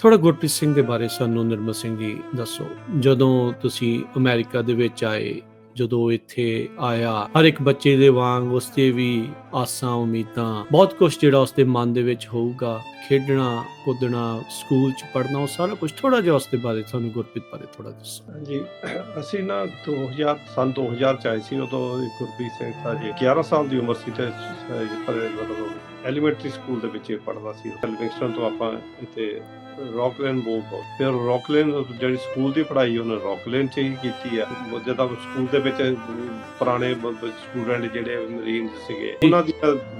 ਥੋੜਾ ਗੁਰਪ੍ਰੀਤ ਸਿੰਘ ਦੇ ਬਾਰੇ ਸਾਨੂੰ ਨਿਰਮਲ ਸਿੰਘ ਜੀ ਦੱਸੋ। ਜਦੋਂ ਤੁਸੀਂ ਅਮਰੀਕਾ ਦੇ ਵਿੱਚ ਆਏ, ਜਦੋਂ ਇੱਥੇ ਆਇਆ, ਹਰ ਇੱਕ ਬੱਚੇ ਦੇ ਵਾਂਗ ਉਸਤੇ ਵੀ ਆਸਾਂ, ਉਮੀਦਾਂ, ਬਹੁਤ ਕੁਝ ਜਿਹੜਾ ਉਸਦੇ ਮਨ ਦੇ ਵਿੱਚ ਹੋਊਗਾ, ਖੇਡਣਾ ਕੁੱਦਣਾ ਸਕੂਲ ਚ ਪੜ੍ਹਨਾ, ਉਹ ਸਾਰਾ ਕੁਝ ਥੋੜਾ ਜਿਹਾ ਉਸਦੇ ਬਾਰੇ ਤੁਹਾਨੂੰ ਗੁਰਪ੍ਰੀਤ ਬਾਰੇ ਥੋੜਾ ਦੱਸੋ। ਹਾਂਜੀ, ਅਸੀਂ ਨਾ 2000 ਸਨ 2000 ਚ ਆਏ ਸੀ, ਉਦੋਂ ਗੁਰਬੀਰ ਸਿੰਘ ਸਾਹਿਬ ਜੀ 11 ਸਾਲ ਦੀ ਉਮਰ ਸੀ ਤੇ ਐਲੀਮੈਂਟਰੀ ਸਕੂਲ ਦੇ ਵਿੱਚ ਪੜ੍ਹਦਾ ਸੀ। ਲਿਵਿੰਗਸਟਨ ਤੋਂ ਆਪਾਂ ਇੱਥੇ ਰੌਕਲੈਂਡ ਬੋਲ ਤੋਂ, ਫਿਰ ਰੌਕਲੈਂਡ ਜਿਹੜੀ ਸਕੂਲ ਦੀ ਪੜ੍ਹਾਈ ਉਹਨੇ ਰੌਕਲੈਂਡ ਚ ਹੀ ਕੀਤੀ ਆ। ਉਹ ਜਦੋਂ ਸਕੂਲ ਦੇ ਵਿੱਚ ਪੁਰਾਣੇ ਸਟੂਡੈਂਟ ਜਿਹੜੇ ਮਰੀਨ ਸੀਗੇ, ਉਹਨਾਂ ਦੀ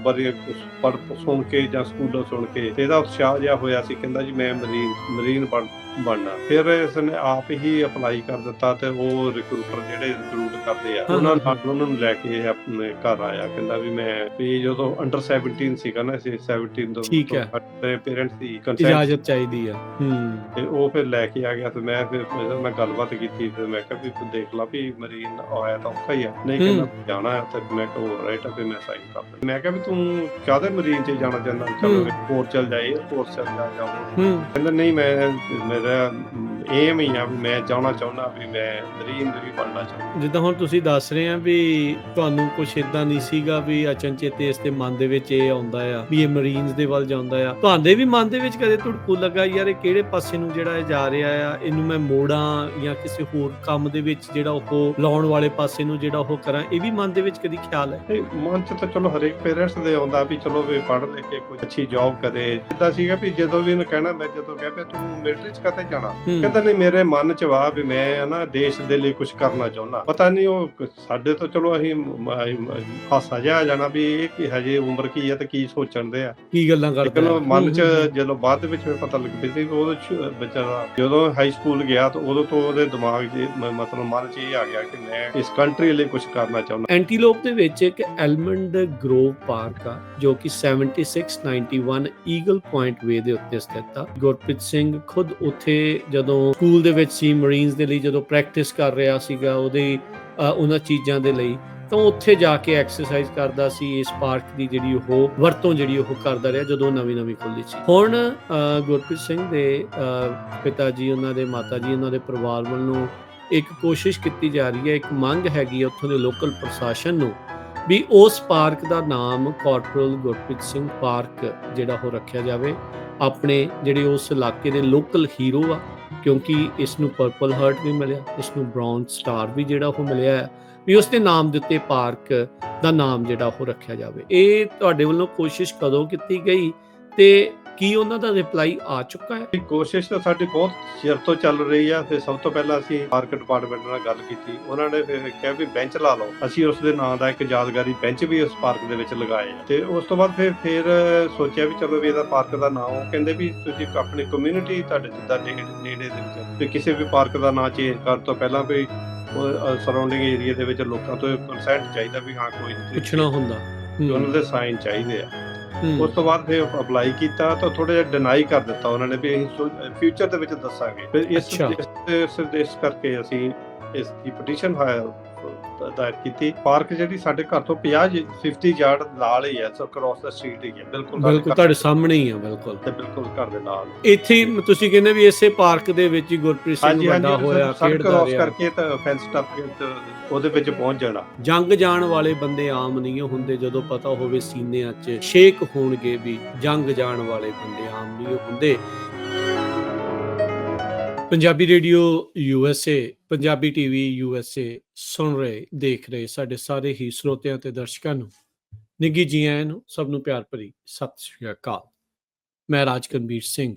ਬਾਰੇ ਪੜ ਸੁਣ ਕੇ ਜਾਂ ਸਕੂਲੋਂ ਸੁਣ ਕੇ ਇਹਦਾ ਉਤਸ਼ਾਹ ਜਿਹਾ ਹੋਇਆ ਸੀ। ਕਹਿੰਦਾ ਜੀ ਮੈਂ ਮਰੀਨ ਮਰੀਨ ਬਣ ਬਣਨਾ। ਫਿਰ ਇਸਨੇ ਆਪ ਹੀ ਅਪਲਾਈ ਕਰ ਦਿੱਤਾ ਤੇ ਉਹ ਰਿਕਰੂਟਰ ਜਿਹੜੇ ਰਿਕਰੂਟ ਕਰਦੇ ਆ ਉਹਨਾਂ ਨਾਲ ਉਹਨਾਂ ਨੂੰ ਲੈ ਕੇ ਆਪਣੇ ਘਰ ਆਇਆ ਕਹਿੰਦਾ ਵੀ ਮੈਂ ਵੀ ਜਦੋਂ ਅੰਡਰ 17 ਸੀਗਾ ਨਾ ਅਸੀਂ 17 ਤੋਂ। ਮੇਰੇ ਪੇਰੈਂਟਸ ਦੀ consent ਇਜਾਜ਼ਤ ਚਾਹੀਦੀ ਆ। ਹੂੰ। ਤੇ ਉਹ ਫਿਰ ਲੈ ਕੇ ਆ ਗਿਆ ਤੇ ਮੈਂ ਫਿਰ ਨਾਲ ਗੱਲਬਾਤ ਕੀਤੀ ਤੇ ਮੈਂ ਕਿਹਾ ਵੀ ਤੂੰ ਦੇਖ ਲਾ ਵੀ ਮਰੀਨ ਆਇਆ ਤਾਂ ਔਖਾ ਹੀ ਆ। ਨਹੀਂ। ਕਹਿੰਦਾ ਜਾਣਾ ਹੈ ਤੇ ਮੈਂ ਕਿਹਾ ਰਾਈਟ ਆ ਤੇ ਮੈਂ ਸਾਈਨ ਕਰ ਦਿੱਤਾ। ਮੈਂ ਕਿਹਾ ਵੀ ਤੂੰ ਕਾਹਦੇ ਮਰੀਨ 'ਚ ਜਾਣਾ ਚਾਹੁੰਦਾ? ਚਲੋ। ਕੋਰ ਚਲ ਜਾਏ ਕੋਰਸ ਚਲ ਜਾ ਹੂੰ। ਕਹਿੰਦਾ ਨਹੀਂ ਮੈਂ ਮੇਰਾ Yeah. ਏਮ ਹੀ ਆ ਵੀ ਮੈਂ ਚਾਹਣਾ ਚਾਹੁੰਦਾ ਵੀ ਮੈਂ ਮਰੀਨ ਵੀ ਬਣਨਾ ਚਾਹੁੰਦਾ। ਜਿੱਦਾਂ ਹੁਣ ਤੁਸੀਂ ਦੱਸ ਰਹੇ ਆ ਵੀ ਤੁਹਾਨੂੰ ਕੁਝ ਇਦਾਂ ਨਹੀਂ ਸੀਗਾ ਵੀ ਅਚਨਚੇਤ ਇਸ ਦੇ ਮਨ ਦੇ ਵਿੱਚ ਇਹ ਆਉਂਦਾ ਆ ਵੀ ਇਹ ਮਰੀਨਸ ਦੇ ਵੱਲ ਜਾਂਦਾ ਆ। ਤੁਹਾਡੇ ਵੀ ਮਨ ਦੇ ਵਿੱਚ ਕਦੇ ਧੜਕੂ ਲੱਗਾ ਯਾਰ ਇਹ ਕਿਹੜੇ ਪਾਸੇ ਨੂੰ ਜਿਹੜਾ ਇਹ ਜਾ ਰਿਹਾ ਆ ਇਹਨੂੰ ਮੈਂ ਮੋੜਾਂ ਜਾਂ ਕਿਸੇ ਹੋਰ ਕੰਮ ਦੇ ਵਿੱਚ ਜਿਹੜਾ ਉਹ ਲਾਉਣ ਵਾਲੇ ਪਾਸੇ ਨੂੰ ਜਿਹੜਾ ਉਹ ਕਰਾਂ ਇਹ ਵੀ ਮਨ ਦੇ ਵਿੱਚ ਕਦੀ ਖਿਆਲ ਹੈ? ਤੇ ਮਨ ਚ ਤਾਂ ਚਲੋ ਹਰੇਕ ਪੇਰੈਂਟਸ ਦੇ ਆਉਂਦਾ ਵੀ ਚਲੋ ਵੀ ਪੜ੍ਹ ਲੈ ਕੇ ਕੋਈ ਅੱਛੀ ਜੌਬ ਕਰੇ। ਜਿੱਦਾਂ ਸੀਗਾ ਵੀ ਜਦੋਂ ਵੀ ਇਹਨੂੰ ਕਹਿਣਾ ਮੈਂ ਜਦੋਂ ਕਹਿ ਪਿਆ ਤੂੰ ਮਿਲਟਰੀ ਚ ਕਾਤੇ ਜਾਣਾ? ਹੂੰ, ਕਹਿੰਦਾ ਨਹੀਂ ਮੇਰੇ ਮਨ ਚ ਵਾ ਵੀ ਮੈਂ ਨਾ ਦੇਸ਼ ਦੇ ਲਈ ਕੁਝ ਕਰਨਾ ਚਾਹੁੰਦਾ ਪਤਾ ਨਹੀਂ ਉਹ ਸਾਡੇ ਤੋਂ ਚਲੋ ਅਸੀਂ ਹਾਸਾ ਆ ਜਾਣਾ ਵੀ ਇਹ ਕੀ ਹਜੇ ਉਮਰ ਕੀ ਹੈ ਤੇ ਕੀ ਸੋਚਣ ਦੇ ਆ ਕੀ ਗੱਲਾਂ ਕਰਦਾ ਹੈ? ਮਨ ਚ। ਜਦੋਂ ਬਾਅਦ ਵਿੱਚ ਫਿਰ ਪਤਾ ਲੱਗ ਪਿਆ ਸੀ ਉਹ ਵਿਚਾਰਾ ਜਦੋਂ ਹਾਈ ਸਕੂਲ ਗਿਆ ਤਾਂ ਉਦੋਂ ਤੋਂ ਉਹਦੇ ਦਿਮਾਗ 'ਚ ਮਤਲਬ ਮਨ 'ਚ ਇਹ ਆ ਗਿਆ ਕਿ ਮੈਂ ਇਸ ਕੰਟਰੀ ਲਈ ਕੁਝ ਕਰਨਾ ਚਾਹੁੰਦਾ ਐਂਟੀਲੋਪ ਦੇ ਵਿੱਚ ਇੱਕ ਐਲਮੰਡ ਗਰੋਵ ਪਾਰਕ ਆ ਜੋ ਕਿ 7691 ਈਗਲ ਪੁਆਇੰਟ ਵੇ ਦੇ ਉੱਤੇ ਸਥਿਤ ਆ ਗੁਰਪ੍ਰੀਤ ਸਿੰਘ ਖੁਦ ਉੱਥੇ ਜਦੋਂ ਸਕੂਲ ਦੇ ਵਿੱਚ ਸੀ ਮਰੀਨਸ ਦੇ ਲਈ ਜਦੋਂ ਪ੍ਰੈਕਟਿਸ ਕਰ ਰਿਹਾ ਸੀਗਾ ਉਹਦੇ ਉਹਨਾਂ ਚੀਜ਼ਾਂ ਦੇ ਲਈ, ਤਾਂ ਉੱਥੇ ਜਾ ਕੇ ਐਕਸਰਸਾਈਜ਼ ਕਰਦਾ ਸੀ, ਇਸ ਪਾਰਕ ਦੀ ਜਿਹੜੀ ਉਹ ਵਰਤੋਂ ਜਿਹੜੀ ਉਹ ਕਰਦਾ ਰਿਹਾ ਜਦੋਂ ਨਵੀਂ ਨਵੀਂ ਖੁੱਲੀ ਸੀ। ਹੁਣ ਗੁਰਪ੍ਰੀਤ ਸਿੰਘ ਦੇ ਪਿਤਾ ਜੀ ਉਹਨਾਂ ਦੇ ਮਾਤਾ ਜੀ ਉਹਨਾਂ ਦੇ ਪਰਿਵਾਰ ਵੱਲੋਂ ਇੱਕ ਕੋਸ਼ਿਸ਼ ਕੀਤੀ ਜਾ ਰਹੀ ਹੈ, ਇੱਕ ਮੰਗ ਹੈਗੀ ਹੈ ਉੱਥੋਂ ਦੇ ਲੋਕਲ ਪ੍ਰਸ਼ਾਸਨ ਨੂੰ ਵੀ ਉਸ ਪਾਰਕ ਦਾ ਨਾਮ ਕਾਰਪੋਰਲ ਗੁਰਪ੍ਰੀਤ ਸਿੰਘ ਪਾਰਕ ਜਿਹੜਾ ਉਹ ਰੱਖਿਆ ਜਾਵੇ। ਆਪਣੇ ਜਿਹੜੇ ਉਸ ਇਲਾਕੇ ਦੇ ਲੋਕਲ ਹੀਰੋ ਆ ਕਿਉਂਕਿ ਇਸ ਨੂੰ ਪਰਪਲ ਹਾਰਟ ਵੀ ਮਿਲਿਆ ਇਸ ਨੂੰ ਬ੍ਰਾਊਨ ਸਟਾਰ ਵੀ ਜਿਹੜਾ ਉਹ ਮਿਲਿਆ ਵੀ ਉਸ ਦੇ ਨਾਮ ਦੇ ਉੱਤੇ ਪਾਰਕ ਦਾ ਨਾਮ ਜਿਹੜਾ ਉਹ ਰੱਖਿਆ ਜਾਵੇ। ਇਹ ਤੁਹਾਡੇ ਵੱਲੋਂ ਕੋਸ਼ਿਸ਼ ਕਦੋਂ ਕੀਤੀ ਗਈ ਤੇ ਕੀ ਉਹਨਾਂ ਦਾ ਰਿਪਲਾਈ ਆ ਚੁੱਕਾ ਹੈ? ਇਹ ਕੋਸ਼ਿਸ਼ ਤਾਂ ਸਾਡੀ ਬਹੁਤ ਚਿਰ ਤੋਂ ਚੱਲ ਰਹੀ ਆ ਫਿਰ ਸਭ ਤੋਂ ਪਹਿਲਾਂ ਅਸੀਂ ਪਾਰਕ ਡਿਪਾਰਟਮੈਂਟ ਨਾਲ ਗੱਲ ਕੀਤੀ। ਉਹਨਾਂ ਨੇ ਫਿਰ ਕਿਹਾ ਵੀ ਬੈਂਚ ਲਾ ਲਓ। ਅਸੀਂ ਉਸ ਦੇ ਨਾਂ ਦਾ ਇੱਕ ਯਾਦਗਾਰੀ ਬੈਂਚ ਵੀ ਉਸ ਪਾਰਕ ਦੇ ਵਿੱਚ ਲਗਾਏ ਆ। ਤੇ ਉਸ ਤੋਂ ਬਾਅਦ ਫਿਰ ਫਿਰ ਸੋਚਿਆ ਵੀ ਚਲੋ ਵੀ ਇਹਦਾ ਪਾਰਕ ਦਾ ਨਾਮ ਉਹ ਕਹਿੰਦੇ ਵੀ ਤੁਸੀਂ ਆਪਣੀ ਕਮਿਊਨਿਟੀ ਤੁਹਾਡੇ ਜਿੱਦਾਂ ਨੇੜੇ ਨੇੜੇ ਦੇ ਵਿੱਚ ਵੀ ਕਿਸੇ ਵੀ ਪਾਰਕ ਦਾ ਨਾਂ ਚੇਂਜ ਕਰਨ ਤੋਂ ਪਹਿਲਾਂ ਵੀ ਸਰਾਊਂਡਿੰਗ ਏਰੀਆ ਦੇ ਵਿੱਚ ਲੋਕਾਂ ਤੋਂ ਕੰਸੈਂਟ ਚਾਹੀਦਾ ਵੀ ਹਾਂ ਕੋਈ ਪੁੱਛਣਾ ਹੁੰਦਾ। ਉਹਨਾਂ ਦੇ ਸਾਈਨ ਚਾਹੀਦੇ ਆ। ਉਸ ਤੋਂ ਬਾਅਦ ਫਿਰ ਅਪਲਾਈ ਕੀਤਾ ਤਾਂ ਥੋੜਾ ਜਿਹਾ ਡਿਨਾਈ ਕਰ ਦਿੱਤਾ ਉਹਨਾਂ ਨੇ ਵੀ ਅਸੀਂ ਫਿਊਚਰ ਦੇ ਵਿੱਚ ਦੱਸਾਂਗੇ ਫਿਰ ਇਸ। ਇਸ ਕਰਕੇ ਅਸੀਂ ਇਸ ਦੀ ਪਟੀਸ਼ਨ ਦਾਇਰ ਕੀਤੀ। ਪਾਰਕ ਜਿਹੜੀ ਸਾਡੇ ਘਰ ਤੋਂ 50 50 ਯਾਰਡ ਨਾਲ ਹੀ ਹੈ ਸੋ ਕ੍ਰੋਸ ਦਾ ਸਟਰੀਟ ਹੀ ਹੈ। ਬਿਲਕੁਲ ਬਿਲਕੁਲ ਤੁਹਾਡੇ ਸਾਹਮਣੇ ਹੀ ਆ ਬਿਲਕੁਲ। ਦੇ ਬਿਲਕੁਲ ਘਰ ਦੇ ਨਾਲ। ਇੱਥੇ ਹੀ ਤੁਸੀਂ ਕਹਿੰਦੇ ਵੀ ਇਸੇ ਪਾਰਕ ਦੇ ਵਿੱਚ ਹੀ ਗੁਰਪ੍ਰੀਤ ਸਿੰਘ ਵੱਡਾ ਹੋਇਆ ਖੇਡਦਾ ਕ੍ਰੋਸ ਰਿਹਾ। ਕਰਕੇ ਤਾਂ ਫੈਂਸ ਟੱਪ ਕੇ ਤੇ ਉਹਦੇ ਵਿੱਚ ਪਹੁੰਚ ਜਾਣਾ। ਜੰਗ ਜਾਣ ਵਾਲੇ ਬੰਦੇ ਆਮ ਨਹੀਂ ਹੁੰਦੇ ਜਦੋਂ ਪਤਾ ਹੋਵੇ ਸੀਨਿਆਂ 'ਚ ਸ਼ੇਕ ਹੋਣਗੇ ਵੀ ਜੰਗ ਜਾਣ ਵਾਲੇ ਬੰਦੇ ਆਮ ਨਹੀਂ ਹੁੰਦੇ। Punjabi radio USA Punjabi TV USA ਸੁਣ ਰਹੇ, ਦੇਖ ਰਹੇ ਸਾਡੇ ਸਾਰੇ ਹੀ ਸਰੋਤਿਆਂ ਤੇ ਦਰਸ਼ਕਾਂ ਨੂੰ। ਨਿੱਘੀ ਜੀ ਆਇਆਂ ਨੂੰ ਸਭ ਨੂੰ ਪਿਆਰ ਭਰੀ ਸਤਿ ਸ਼੍ਰੀ ਅਕਾਲ। ਮੈਂ ਰਾਜਕਨਵੀਰ ਸਿੰਘ।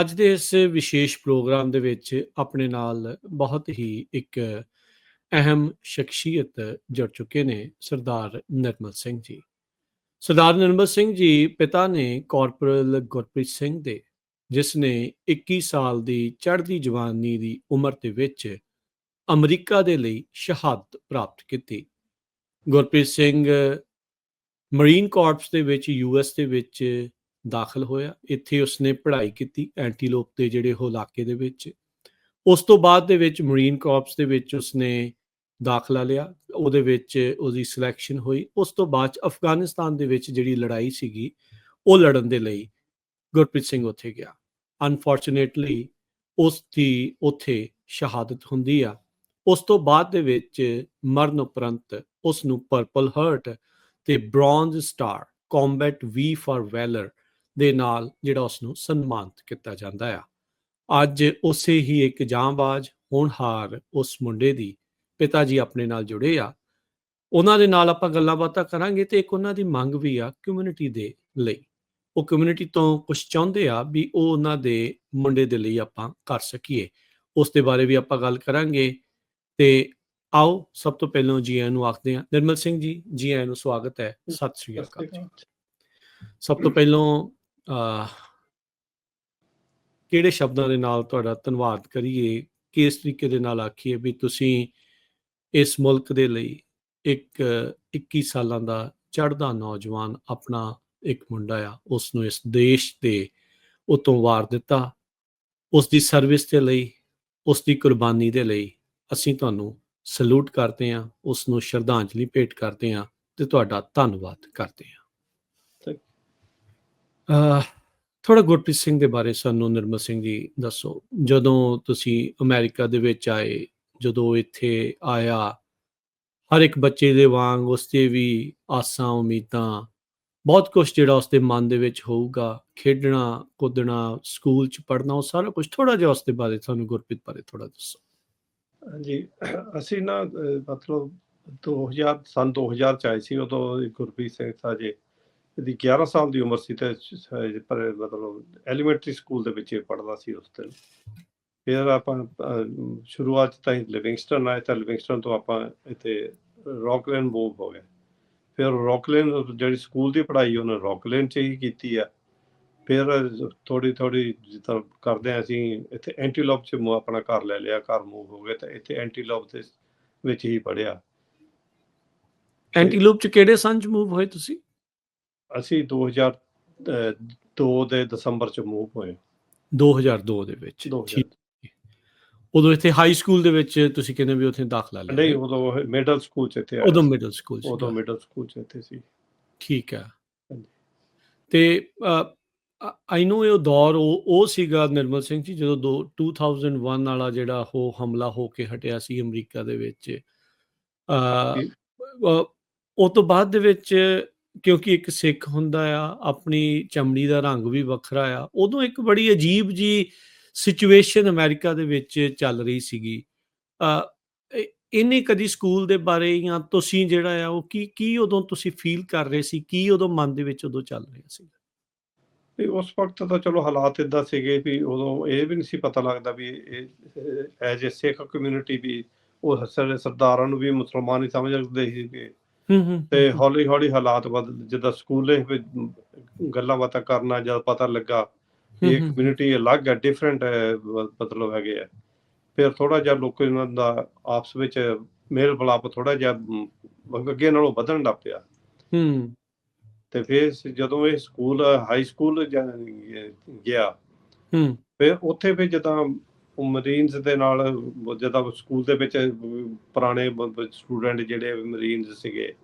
ਅੱਜ ਦੇ ਇਸ ਵਿਸ਼ੇਸ਼ ਪ੍ਰੋਗਰਾਮ ਦੇ ਵਿੱਚ ਆਪਣੇ ਨਾਲ ਬਹੁਤ ਹੀ ਇੱਕ ਅਹਿਮ ਸ਼ਖਸੀਅਤ ਜੁੜ ਚੁੱਕੇ ਨੇ ਸਰਦਾਰ ਨਿਰਮਲ ਸਿੰਘ ਜੀ। ਸਰਦਾਰ ਨਿਰਮਲ ਸਿੰਘ ਜੀ ਪਿਤਾ ਨੇ ਕਾਰਪੋਰਲ ਗੁਰਪ੍ਰੀਤ ਸਿੰਘ ਦੇ ਜਿਸ ਨੇ 21 ਸਾਲ ਦੀ ਚੜ੍ਹਦੀ ਜਵਾਨੀ ਦੀ ਉਮਰ ਦੇ ਵਿੱਚ ਅਮਰੀਕਾ ਦੇ ਲਈ ਸ਼ਹਾਦਤ ਪ੍ਰਾਪਤ ਕੀਤੀ। ਗੁਰਪ੍ਰੀਤ ਸਿੰਘ ਮਰੀਨ ਕਾਰਪਸ ਦੇ ਵਿੱਚ ਯੂਐਸ ਦੇ ਵਿੱਚ ਦਾਖਲ ਹੋਇਆ। ਇੱਥੇ ਉਸਨੇ ਪੜ੍ਹਾਈ ਕੀਤੀ ਐਂਟੀਲੋਪ ਦੇ ਜਿਹੜੇ ਉਹ ਇਲਾਕੇ ਦੇ ਵਿੱਚ। ਉਸ ਤੋਂ ਬਾਅਦ ਦੇ ਵਿੱਚ ਮਰੀਨ ਕਾਰਪਸ ਦੇ ਵਿੱਚ ਉਸਨੇ ਦਾਖਲਾ ਲਿਆ। ਉਹਦੇ ਵਿੱਚ ਉਹਦੀ ਸਿਲੈਕਸ਼ਨ ਹੋਈ। ਉਸ ਤੋਂ ਬਾਅਦ 'ਚ ਅਫਗਾਨਿਸਤਾਨ ਦੇ ਵਿੱਚ ਜਿਹੜੀ ਲੜਾਈ ਸੀਗੀ, ਉਹ ਲੜਨ ਦੇ ਲਈ ਗੁਰਪ੍ਰੀਤ ਸਿੰਘ ਉੱਥੇ ਗਿਆ। ਅਨਫੋਰਚੂਨੇਟਲੀ ਉਸ ਦੀ ਉੱਥੇ ਸ਼ਹਾਦਤ ਹੁੰਦੀ ਆ। ਉਸ ਤੋਂ ਬਾਅਦ ਦੇ ਵਿੱਚ ਮਰਨ ਉਪਰੰਤ ਉਸ ਨੂੰ ਪਰਪਲ ਹਰਟ ਤੇ Bronze Star combat V for valour ਦੇ ਨਾਲ ਜਿਹੜਾ ਉਸ ਨੂੰ ਸਨਮਾਨਿਤ ਕੀਤਾ ਜਾਂਦਾ ਆ। ਅੱਜ ਉਸੇ ਹੀ ਇੱਕ ਜਾਂਬਾਜ਼ ਹੋਣਹਾਰ ਉਸ ਮੁੰਡੇ ਦੀ ਪਿਤਾ ਜੀ ਆਪਣੇ ਨਾਲ ਜੁੜੇ ਆ। ਉਹਨਾਂ ਦੇ ਨਾਲ ਆਪਾਂ ਗੱਲਾਂ ਬਾਤਾਂ ਕਰਾਂਗੇ ਤੇ ਇੱਕ ਉਹਨਾਂ ਦੀ ਮੰਗ ਵੀ ਆ ਕਮਿਊਨਿਟੀ ਦੇ ਲਈ। ਉਹ ਕਮਿਊਨਿਟੀ ਤੋਂ ਕੁਝ ਚਾਹੁੰਦੇ ਆ ਵੀ ਉਹ ਉਹਨਾਂ ਦੇ ਮੁੰਡੇ ਦੇ ਲਈ ਆਪਾਂ ਕਰ ਸਕੀਏ। ਉਸ ਦੇ ਬਾਰੇ ਵੀ ਆਪਾਂ ਗੱਲ ਕਰਾਂਗੇ। ਤੇ ਆਓ ਸਭ ਤੋਂ ਪਹਿਲਾਂ ਜੀ ਆਇਆਂ ਨੂੰ ਆਖਦੇ ਆ ਨਿਰਮਲ ਸਿੰਘ ਜੀ ਜੀ ਆਇਆਂ ਨੂੰ ਸਵਾਗਤ ਹੈ। ਸਤਿ ਸ੍ਰੀ ਅਕਾਲ ਜੀ। ਸਭ ਤੋਂ ਪਹਿਲਾਂ ਕਿਹੜੇ ਸ਼ਬਦਾਂ ਦੇ ਨਾਲ ਤੁਹਾਡਾ ਧੰਨਵਾਦ ਕਰੀਏ? ਕਿਸ ਤਰੀਕੇ ਦੇ ਨਾਲ ਆਖੀਏ ਵੀ ਤੁਸੀਂ ਇਸ ਮੁਲਕ ਦੇ ਲਈ ਇੱਕ 21 ਸਾਲਾਂ ਦਾ ਚੜ੍ਹਦਾ ਨੌਜਵਾਨ ਆਪਣਾ ਇੱਕ ਮੁੰਡਾ ਆ ਉਸ ਨੂੰ ਇਸ ਦੇਸ਼ ਦੇ ਉਤੋਂ ਵਾਰ ਦਿੱਤਾ। ਉਸ ਦੀ ਸਰਵਿਸ ਦੇ ਲਈ ਉਸ ਦੀ ਕੁਰਬਾਨੀ ਦੇ ਲਈ ਅਸੀਂ ਤੁਹਾਨੂੰ ਸਲੂਟ ਕਰਦੇ ਹਾਂ ਉਸ ਨੂੰ ਸ਼ਰਧਾਂਜਲੀ ਭੇਟ ਕਰਦੇ ਹਾਂ ਤੇ ਤੁਹਾਡਾ ਧੰਨਵਾਦ ਕਰਦੇ ਹਾਂ। ਅਹ ਥੋੜਾ ਗੁਰਪ੍ਰੀਤ ਸਿੰਘ ਦੇ ਬਾਰੇ ਸਾਨੂੰ ਨਿਰਮਲ ਸਿੰਘ ਜੀ ਦੱਸੋ। ਜਦੋਂ ਤੁਸੀਂ ਅਮਰੀਕਾ ਦੇ ਵਿੱਚ ਆਏ ਜਦੋਂ ਇੱਥੇ ਆਇਆ ਹਰ ਇੱਕ ਬੱਚੇ ਦੇ ਵਾਂਗ ਉਸ ਤੇ ਵੀ ਆਸਾਂ ਉਮੀਦਾਂ ਬਹੁਤ ਕੁਝ ਜਿਹੜਾ ਉਸਦੇ ਮਨ ਦੇ ਵਿੱਚ ਹੋਊਗਾ ਖੇਡਣਾ ਕੁੱਦਣਾ ਸਕੂਲ ਚ ਪੜ੍ਹਨਾ ਉਹ ਸਾਰਾ ਕੁਝ ਥੋੜਾ ਜਿਹਾ ਉਸਦੇ ਬਾਰੇ ਤੁਹਾਨੂੰ ਗੁਰਪ੍ਰੀਤ ਬਾਰੇ ਥੋੜਾ ਦੱਸੋ। ਹਾਂਜੀ ਅਸੀਂ ਨਾ ਅਹ, ਮਤਲਬ 2000 ਸਨ 2000 ਚ ਆਏ ਸੀ ਉਦੋਂ ਗੁਰਪ੍ਰੀਤ ਸਿੰਘ ਸਾਜੇ ਇਹਦੀ 11 ਸਾਲ ਦੀ ਉਮਰ ਸੀ ਤੇ ਪਰ ਮਤਲਬ ਐਲੀਮੈਂਟਰੀ ਸਕੂਲ ਦੇ ਵਿੱਚ ਪੜਦਾ ਸੀ ਉਸ ਦਿਨ। ਫਿਰ ਆਪਾਂ ਸ਼ੁਰੂਆਤ ਤਾਂ ਹੀ ਲਿਵਿੰਗਸਟਨ ਆਏ ਤਾਂ ਲਿਵਿੰਗਸਟਨ ਤੋਂ ਆਪਾਂ ਇੱਥੇ ਰੌਕਲੈਂਡ ਮੂਵ ਹੋ ਗਏ। ਫਿਰ ਰੌਕਲੈਂਡ ਜਿਹੜੀ ਸਕੂਲ ਦੀ ਪੜ੍ਹਾਈ ਉਹਨੇ ਰੌਕਲੈਂਡ 'ਚ ਹੀ ਕੀਤੀ ਆ। ਫਿਰ ਥੋੜੀ ਥੋੜੀ ਜਿੱਦਾਂ ਕਰਦੇ ਆ ਅਸੀਂ ਇੱਥੇ ਐਂਟੀਲੋਪ 'ਚ ਆਪਣਾ ਘਰ ਲੈ ਲਿਆ ਘਰ ਮੂਵ ਹੋ ਗਏ ਤਾਂ ਇੱਥੇ ਐਂਟੀਲੋਪ ਦੇ ਵਿੱਚ ਹੀ ਪੜਿਆ ਐਂਟੀਲੂਪ ਚ ਕਿਹੜੇ ਸੰਨ ਚ ਮੂਵ ਹੋਏ ਤੁਸੀਂ? ਅਸੀਂ 2002 ਦੇ ਦਸੰਬਰ 'ਚ ਮੂਵ ਹੋਏ। 2002 ਦੇ ਵਿੱਚ। 2000 ਠੀਕ। ਉਦੋਂ ਇੱਥੇ ਹਾਈ ਸਕੂਲ ਦੇ ਵਿੱਚ ਤੁਸੀਂ ਕਹਿੰਦੇ ਵੀ ਉੱਥੇ ਦਾਖਲਾ ਲਿਆ ਨਹੀਂ ਉਦੋਂ ਮਿਡਲ ਸਕੂਲ 'ਚ ਇੱਥੇ ਉਦੋਂ। ਮਿਡਲ ਸਕੂਲ ਚ ਉਦੋਂ ਮਿਡਲ ਸਕੂਲ 'ਚ ਇੱਥੇ ਸੀ ਠੀਕ ਹੈ ਹਾਂਜੀ। ਤੇ ਆਈ ਨੋ ਇਹ ਦੌਰ ਉਹ ਉਹ ਸੀਗਾ ਨਿਰਮਲ ਸਿੰਘ ਜੀ ਜਦੋਂ ਦੋ 2001 ਵਾਲਾ ਜਿਹੜਾ ਉਹ ਹਮਲਾ ਹੋ ਕੇ ਹਟਿਆ ਸੀ ਅਮਰੀਕਾ ਦੇ ਵਿੱਚ। ਅ, ਉਹ ਤੋਂ ਬਾਅਦ ਦੇ ਵਿੱਚ ਕਿਉਂਕਿ ਇੱਕ ਸਿੱਖ ਹੁੰਦਾ ਆ ਆਪਣੀ ਚਮੜੀ ਦਾ ਰੰਗ ਵੀ ਵੱਖਰਾ ਆ ਉਦੋਂ ਇੱਕ ਬੜੀ ਅਜੀਬ ਜੀ ਸਿਚੁਏਸ਼ਨ ਅਮਰੀਕਾ ਦੇ ਵਿੱਚ ਚੱਲ ਰਹੀ ਸੀਗੀ। ਇਹਨੇ ਕਦੀ ਸਕੂਲ ਦੇ ਬਾਰੇ ਜਾਂ ਤੁਸੀਂ ਜਿਹੜਾ ਆ ਉਹ ਕੀ ਕੀ ਉਦੋਂ ਤੁਸੀਂ ਫੀਲ ਕਰ ਰਹੇ ਸੀ? ਕੀ ਉਦੋਂ ਮਨ ਦੇ ਵਿੱਚ ਉਦੋਂ ਚੱਲ ਰਿਹਾ ਸੀ? ਵੀ ਉਸ ਵਕਤ ਤਾਂ ਚਲੋ ਹਾਲਾਤ ਇਦਾਂ ਸੀਗੇ ਵੀ ਉਦੋਂ ਇਹ ਵੀ ਨਹੀਂ ਸੀ ਪਤਾ ਲੱਗਦਾ ਵੀ ਇਹ ਐਜ ਅ ਸਿੱਖ ਕਮਿਊਨਿਟੀ ਵੀ ਉਹ ਸਾਡੇ ਸਰਦਾਰਾਂ ਨੂੰ ਵੀ ਮੁਸਲਮਾਨ ਹੀ ਸਮਝਦੇ ਸੀਗੇ। ਤੇ ਹੌਲੀ ਹੌਲੀ ਹਾਲਾਤ ਬਦ ਜਿੱਦਾਂ ਸਕੂਲੇ ਵਿੱਚ ਗੱਲਾਂ ਬਾਤਾਂ ਕਰਨਾ ਜਦ ਪਤਾ ਲੱਗਾ ਇਹ। ਕਮਿਊਨਿਟੀ ਅਲੱਗ ਹੈ ਡਿਫਰੈਂਟ ਮਤਲਬ ਹੈਗੇ ਆ। ਫਿਰ ਥੋੜਾ ਜਿਹਾ ਲੋਕਾਂ ਇਹਨਾਂ ਦਾ ਆਪਸ ਵਿੱਚ ਮੇਲ ਬਲਾਪ ਥੋੜਾ ਜਿਹਾ ਅੱਗੇ ਨਾਲੋਂ ਵਧਣ ਲੱਗ ਪਿਆ। ਹੂੰ। ਤੇ ਫਿਰ ਜਦੋਂ ਇਹ ਸਕੂਲ ਹਾਈ ਸਕੂਲ ਗਿਆ ਹੂੰ। ਫਿਰ ਉੱਥੇ ਵੀ ਜਦੋਂ ਮਰੀਨਸ ਦੇ ਨਾਲ ਜਦੋਂ ਸਕੂਲ ਦੇ ਵਿੱਚ ਪੁਰਾਣੇ ਸਟੂਡੈਂਟ ਜਿਹੜੇ ਮਰੀਨਸ ਸੀਗੇ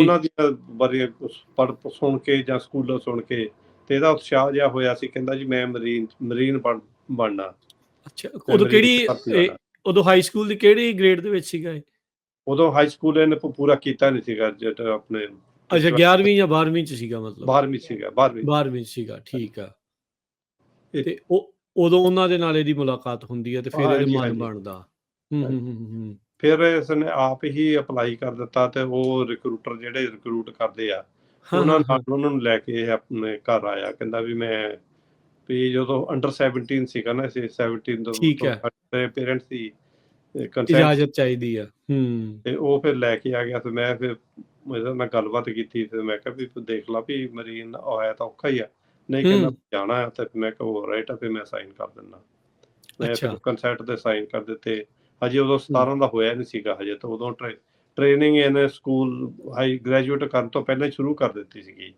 ਉਹਨਾਂ ਦੀਆਂ ਬਾਰੇ ਸੁਣ ਕੇ ਜਾਂ ਸਕੂਲੋਂ ਸੁਣ ਕੇ ਤੇ ਇਹਦਾ ਉਤਸ਼ਾਹ ਜਿਹਾ ਹੋਇਆ ਸੀ ਕਹਿੰਦਾ ਜੀ ਮੈਂ ਮਰੀਨ ਮਰੀਨ ਬਣ ਬਣਨਾ। ਅੱਛਾ ਉਦੋਂ ਕਿਹੜੀ। ਉਦੋਂ ਹਾਈ ਸਕੂਲ ਦੀ ਕਿਹੜੀ ਗ੍ਰੇਡ ਦੇ ਵਿੱਚ ਸੀਗਾ ਇਹ? ਉਦੋਂ ਹਾਈ ਸਕੂਲ ਇਹਨੇ ਪੂਰਾ ਕੀਤਾ ਨਹੀਂ ਸੀਗਾ ਜਿਹੜਾ ਆਪਣੇ ਅੱਛਾ 11ਵੀਂ ਜਾਂ 12ਵੀਂ ਚ ਸੀਗਾ ਮਤਲਬ? 12ਵੀਂ ਸੀਗਾ 12ਵੀਂ 12ਵੀਂ 'ਚ ਸੀਗਾ ਠੀਕ ਆ। ਤੇ ਉਹ ਉਦੋਂ ਉਹਨਾਂ ਦੇ ਨਾਲ ਇਹਦੀ ਮੁਲਾਕਾਤ ਹੁੰਦੀ ਹੈ ਤੇ ਫਿਰ ਇਹਦੇ ਮਨ। ਬਣਦਾ। ਹੂੰ ਹੂੰ ਹੂੰ ਫਿਰ ਇਸਨੇ ਆਪ ਹੀ ਅਪਲਾਈ ਕਰ ਦਿੱਤਾ ਤੇ ਉਹ ਰਿਕਰੂਟਰ ਜਿਹੜੇ ਰਿਕਰੂਟ ਕਰਦੇ ਆ ਉਹਨਾਂ ਹਾਂ, ਨਾਲ ਉਹਨਾਂ ਨੂੰ ਲੈ ਕੇ ਆਪਣੇ ਘਰ ਆਇਆ। ਕਹਿੰਦਾ ਵੀ ਮੈਂ ਵੀ ਜਦੋਂ ਅੰਡਰ 17 ਸੀਗਾ ਨਾ ਸੀ 17 ਤੋਂ ਹੈ। ਤੇ ਪੇਰੈਂਟਸ ਦੀ ਇਜਾਜ਼ਤ ਚਾਹੀਦੀ ਆ। ਹੂੰ। ਤੇ ਉਹ ਫਿਰ ਲੈ ਕੇ ਆ ਗਿਆ। ਤੇ ਮੈਂ ਫਿਰ ਨਾਲ ਗੱਲਬਾਤ ਕੀਤੀ। ਤੇ ਮੈਂ ਕਿਹਾ ਵੀ ਤੂੰ ਦੇਖ ਲਾ ਵੀ ਮਰੀਨ ਆਇਆ ਤਾਂ ਔਖਾ ਹੀ ਆ। ਨਹੀਂ ਕਹਿੰਦਾ ਹੂੰ। ਜਾਣਾ ਹੈ ਤੇ ਮੈਂ ਕਿਹਾ ਉਹ ਰਾਈਟ ਆ ਫਿਰ ਮੈਂ ਸਾਈਨ ਕਰ ਦਿੰਦਾ। ਮੈਂ ਅੱਛਾ। ਕੰਸੈਂਟ ਤੇ ਸਾਈਨ ਕਰ ਦਿੱਤੇ। ਹਜੇ ਉਦੋਂ 17 ਦਾ ਹੋਇਆ ਨਹੀਂ ਸੀਗਾ ਹਜੇ ਤਾਂ ਉਦੋਂ ਟ੍ਰੇਨਿੰਗ ਇਹਨੇ ਸਕੂਲ ਹਾਈ ਗ੍ਰੈਜੂਏਟ ਕਰਨ ਤੋਂ ਪਹਿਲਾਂ ਹੀ ਸ਼ੁਰੂ ਕਰ ਦਿੱਤੀ ਸੀਗੀ।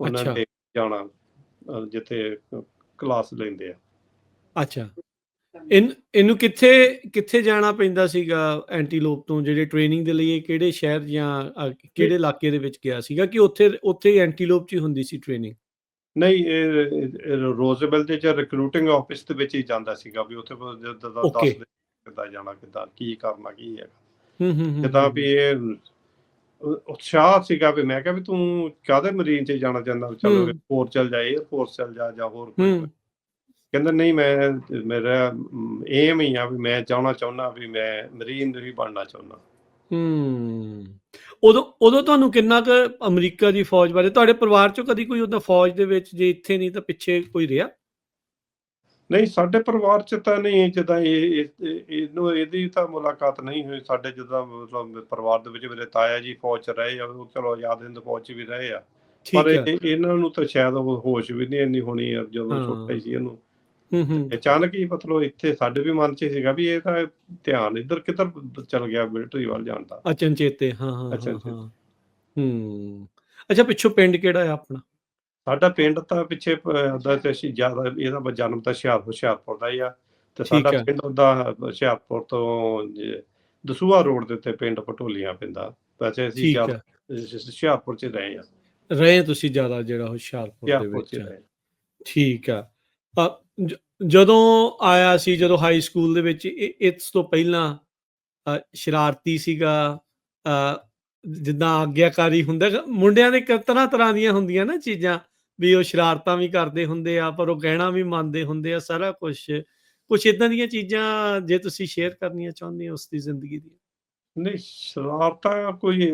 ਉਹਨਾਂ। ਨੇ ਜਾਣਾ ਜਿੱਥੇ ਕਲਾਸ ਲੈਂਦੇ ਆ। ਅੱਛਾ। ਇਨ ਇਹਨੂੰ ਕਿੱਥੇ ਕਿੱਥੇ ਜਾਣਾ ਪੈਂਦਾ ਸੀਗਾ ਐਂਟੀਲੋਪ ਤੋਂ ਜਿਹੜੇ ਟ੍ਰੇਨਿੰਗ ਦੇ ਲਈ ਕਿਹੜੇ ਸ਼ਹਿਰ ਜਾਂ ਕਿਹੜੇ ਇਲਾਕੇ ਦੇ ਵਿੱਚ ਗਿਆ ਸੀਗਾ ਕਿ ਉੱਥੇ ਉੱਥੇ ਐਂਟੀਲੋਪ 'ਚ ਹੀ ਹੁੰਦੀ ਸੀ ਟ੍ਰੇਨਿੰਗ ਨਹੀਂ ਇਹ ਰੋਜ਼ਵੈਲ ਦੇ ਚ ਰਿਕਰੂਟਿੰਗ ਆਫਿਸ ਦੇ ਵਿੱਚ ਹੀ ਜਾਂਦਾ ਸੀਗਾ ਵੀ ਉੱਥੇ ਕੋਈ ਜਿੱਦਾਂ ਦਾ Okay. ਦੱਸਦੇ ਕਿੱਦਾਂ ਜਾਣਾ ਕਿੱਦਾਂ ਕੀ ਕਰਨਾ ਕੀ ਹੈ ਹੂੰ ਹੂੰ ਜਿੱਦਾਂ। ਵੀ ਇਹ ਉਤਸ਼ਾਹ ਸੀਗਾ ਵੀ ਮੈਂ ਕਿਹਾ ਵੀ ਤੂੰ ਕਾਹਦੇ ਮਰੀਨ ਚ ਜਾਣਾ ਚਾਹੁੰਦਾ ਚਲੋ ਹੂੰ। ਫੋਰ ਚੱਲ ਜਾ 에ਅਰ ਫੋਰਸ ਚੱਲ ਜਾ ਜਾਂ ਹੋਰ ਕੋਈ ਕਹਿੰਦਾ ਨਹੀਂ ਮੈਂ ਮੇਰਾ ਏਮ ਹੀ ਆ ਵੀ ਮੈਂ ਚਾਹਣਾ ਚਾਹੁੰਦਾ ਵੀ ਮੈਂ ਮਰੀਨ ਹੀ ਬਣਨਾ ਚਾਹੁੰਦਾ ਹੂੰ ਉਦੋਂ ਉਦੋਂ ਤੁਹਾਨੂੰ ਕਿੰਨਾ ਕੁ ਅਮਰੀਕਾ ਦੀ ਫੌਜ ਬਾਰੇ ਤੁਹਾਡੇ ਪਰਿਵਾਰ ਚੋਂ ਕਦੀ ਕੋਈ ਉਹਦਾ ਫੌਜ ਦੇ ਵਿੱਚ ਜੇ ਇੱਥੇ ਨਹੀਂ ਤਾਂ ਪਿੱਛੇ ਕੋਈ ਰਿਹਾ ਨਹੀਂ ਸਾਡੇ ਪਰਿਵਾਰ ਚ ਤਾਂ ਨਹੀਂ ਜਿੱਦਾਂ ਇਹ ਇਹ- ਇਹ- ਇਹਨੂੰ ਇਹਦੀ ਤਾਂ ਮੁਲਾਕਾਤ ਨਹੀਂ ਹੋਈ। ਸਾਡੇ ਜਿੱਦਾਂ ਮਤਲਬ ਪਰਿਵਾਰ ਦੇ ਵਿੱਚ ਮੇਰੇ ਤਾਇਆ ਜੀ ਫੌਜ ਚ ਰਹੇ ਆ ਉਹ ਚਲੋ ਆਜ਼ਾਦ ਹਿੰਦ ਫੌਜ ਚ ਵੀ ਰਹੇ ਆ। ਪਰ ਇਹਨਾਂ ਨੂੰ ਤਾਂ ਸ਼ਾਇਦ ਉਹ ਹੋਸ਼ ਵੀ ਨਹੀਂ ਇੰਨੀ ਹੋਣੀ ਆ ਜਦੋਂ। ਛੋਟਾ ਸੀ ਇਹਨੂੰ। ਹੂੰ ਹੂੰ। ਅਚਾਨਕ ਹੀ ਮਤਲਬ ਇੱਥੇ ਸਾਡੇ ਵੀ ਮਨ 'ਚ ਸੀਗਾ ਵੀ ਇਹ ਤਾਂ ਧਿਆਨ ਇੱਧਰ ਕਿੱਧਰ ਚਲ ਗਿਆ ਮਿਲਟਰੀ ਵੱਲ ਜਾਣ ਦਾ। ਅਚਨਚੇਤੇ ਹਾਂ ਹਾਂ। ਹਾਂ ਹੂੰ। ਅੱਛਾ ਪਿੱਛੋਂ ਪਿੰਡ ਕਿਹੜਾ ਹੈ ਆਪਣਾ? ਸਾਡਾ ਪਿੰਡ ਤਾਂ ਪਿੱਛੇ ਦਾ ਤੇ ਅਸੀਂ ਜ਼ਿਆਦਾ ਇਹਦਾ ਜਨਮ ਤਾਂ ਹੁਸ਼ਿਆਰਪੁਰ ਹੁਸ਼ਿਆਰਪੁਰ ਦਾ ਹੀ ਆ। ਤੇ ਸਾਡਾ। ਪਿੰਡ ਉਹਦਾ ਹੁਸ਼ਿਆਰਪੁਰ ਤੋਂ ਦਸੂਆ ਰੋਡ ਦੇ ਉੱਤੇ ਪਿੰਡ ਪਟੋਲੀਆਂ ਪੈਂਦਾ। ਵੈਸੇ ਅਸੀਂ ਜ਼ਿਆਦਾ ਹੁਸ਼ਿਆਰਪੁਰ 'ਚ ਰਹੇ ਆ। ਰਹੇ ਤੁਸੀਂ ਜ਼ਿਆਦਾ ਜਿਹੜਾ ਹੁਸ਼ਿਆਰਪੁਰ ਦੇ ਵਿੱਚ ਠੀਕ ਆ। ਜਦੋਂ ਆਇਆ ਸੀ ਜਦੋਂ ਹਾਈ ਸਕੂਲ ਦੇ ਵਿੱਚ ਇਸ ਤੋਂ ਪਹਿਲਾਂ ਸ਼ਰਾਰਤੀ ਸੀਗਾ ਜਿੱਦਾਂ ਆਗਿਆਕਾਰੀ ਹੁੰਦਾ ਮੁੰਡਿਆਂ ਦੇ ਤਰ੍ਹਾਂ ਤਰ੍ਹਾਂ ਦੀਆਂ ਹੁੰਦੀਆਂ ਨਾ ਚੀਜ਼ਾਂ। ਵੀ ਉਹ ਸ਼ਰਾਰਤਾਂ ਵੀ ਕਰਦੇ ਹੁੰਦੇ ਆ ਪਰ ਉਹ ਕਹਿਣਾ ਵੀ ਮੰਨਦੇ ਹੁੰਦੇ ਆ ਸਾਰਾ ਕੁਝ ਕੁਝ ਇਦਾਂ ਦੀਆਂ ਚੀਜ਼ਾਂ ਜੇ ਤੁਸੀਂ ਸ਼ੇਅਰ ਕਰਨੀਆਂ ਚਾਹੁੰਦੇ ਹੋ ਉਸ ਦੀ ਜ਼ਿੰਦਗੀ ਦੀ ਨਹੀਂ ਸ਼ਰਾਰਤਾਂ ਕੋਈ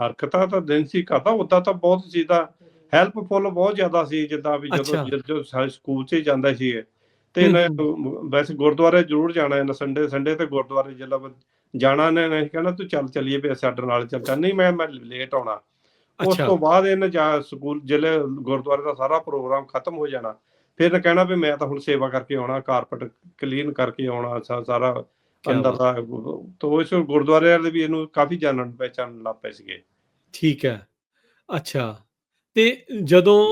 ਹਰਕਤਾਂ ਤਾਂ ਦਿਨ ਸੀ ਕਰਦਾ ਉਦਾਂ ਤਾਂ ਬਹੁਤ ਚੀਜ਼ਾਂ ਹੈਲਪਫੁਲ ਬਹੁਤ ਜ਼ਿਆਦਾ ਸੀ ਜਿੱਦਾਂ ਵੀ। ਜਦੋਂ ਜਦੋਂ ਸਕੂਲ 'ਚ ਜਾਂਦਾ ਸੀ ਤੇ ਇਹਨੇ ਵੈਸੇ ਗੁਰਦੁਆਰੇ ਜ਼ਰੂਰ ਜਾਣਾ ਹੈ ਸੰਡੇ ਸੰਡੇ ਤੇ ਗੁਰਦੁਆਰੇ ਮੈਂ ਜਾਣਾ ਨੇ ਕਹਿਣਾ ਤੂੰ ਚੱਲ ਚੱਲੀਏ ਵੀ ਸਾਡੇ ਨਾਲ ਚੱਲ ਜਾ ਨਹੀਂ ਮੈਂ ਮੈਂ ਲੇਟ ਆਉਣਾ। ਉਸ ਅੱਛਾ। ਤੋਂ ਬਾਅਦ ਇਹਨੇ ਜਾ ਸਕੂਲ ਜਿਹੜੇ ਗੁਰਦੁਆਰੇ ਦਾ ਸਾਰਾ ਪ੍ਰੋਗਰਾਮ ਖਤਮ ਹੋ ਜਾਣਾ। ਫਿਰ ਕਹਿਣਾ ਵੀ ਮੈਂ ਤਾਂ ਹੁਣ ਸੇਵਾ ਕਰਕੇ ਆਉਣਾ ਕਾਰਪਟ ਕਲੀਨ ਕਰਕੇ ਆਉਣਾ ਸਾਰਾ ਅੰਦਰ। ਦਾ ਤੋਂ ਇਸ ਗੁਰਦੁਆਰੇ ਵਾਲੇ ਵੀ ਇਹਨੂੰ ਕਾਫੀ ਜਾਣਨ ਪਹਿਚਾਨਣ ਲੱਗ ਪਏ ਸੀਗੇ। ਠੀਕ ਹੈ। ਅੱਛਾ। ਤੇ ਜਦੋਂ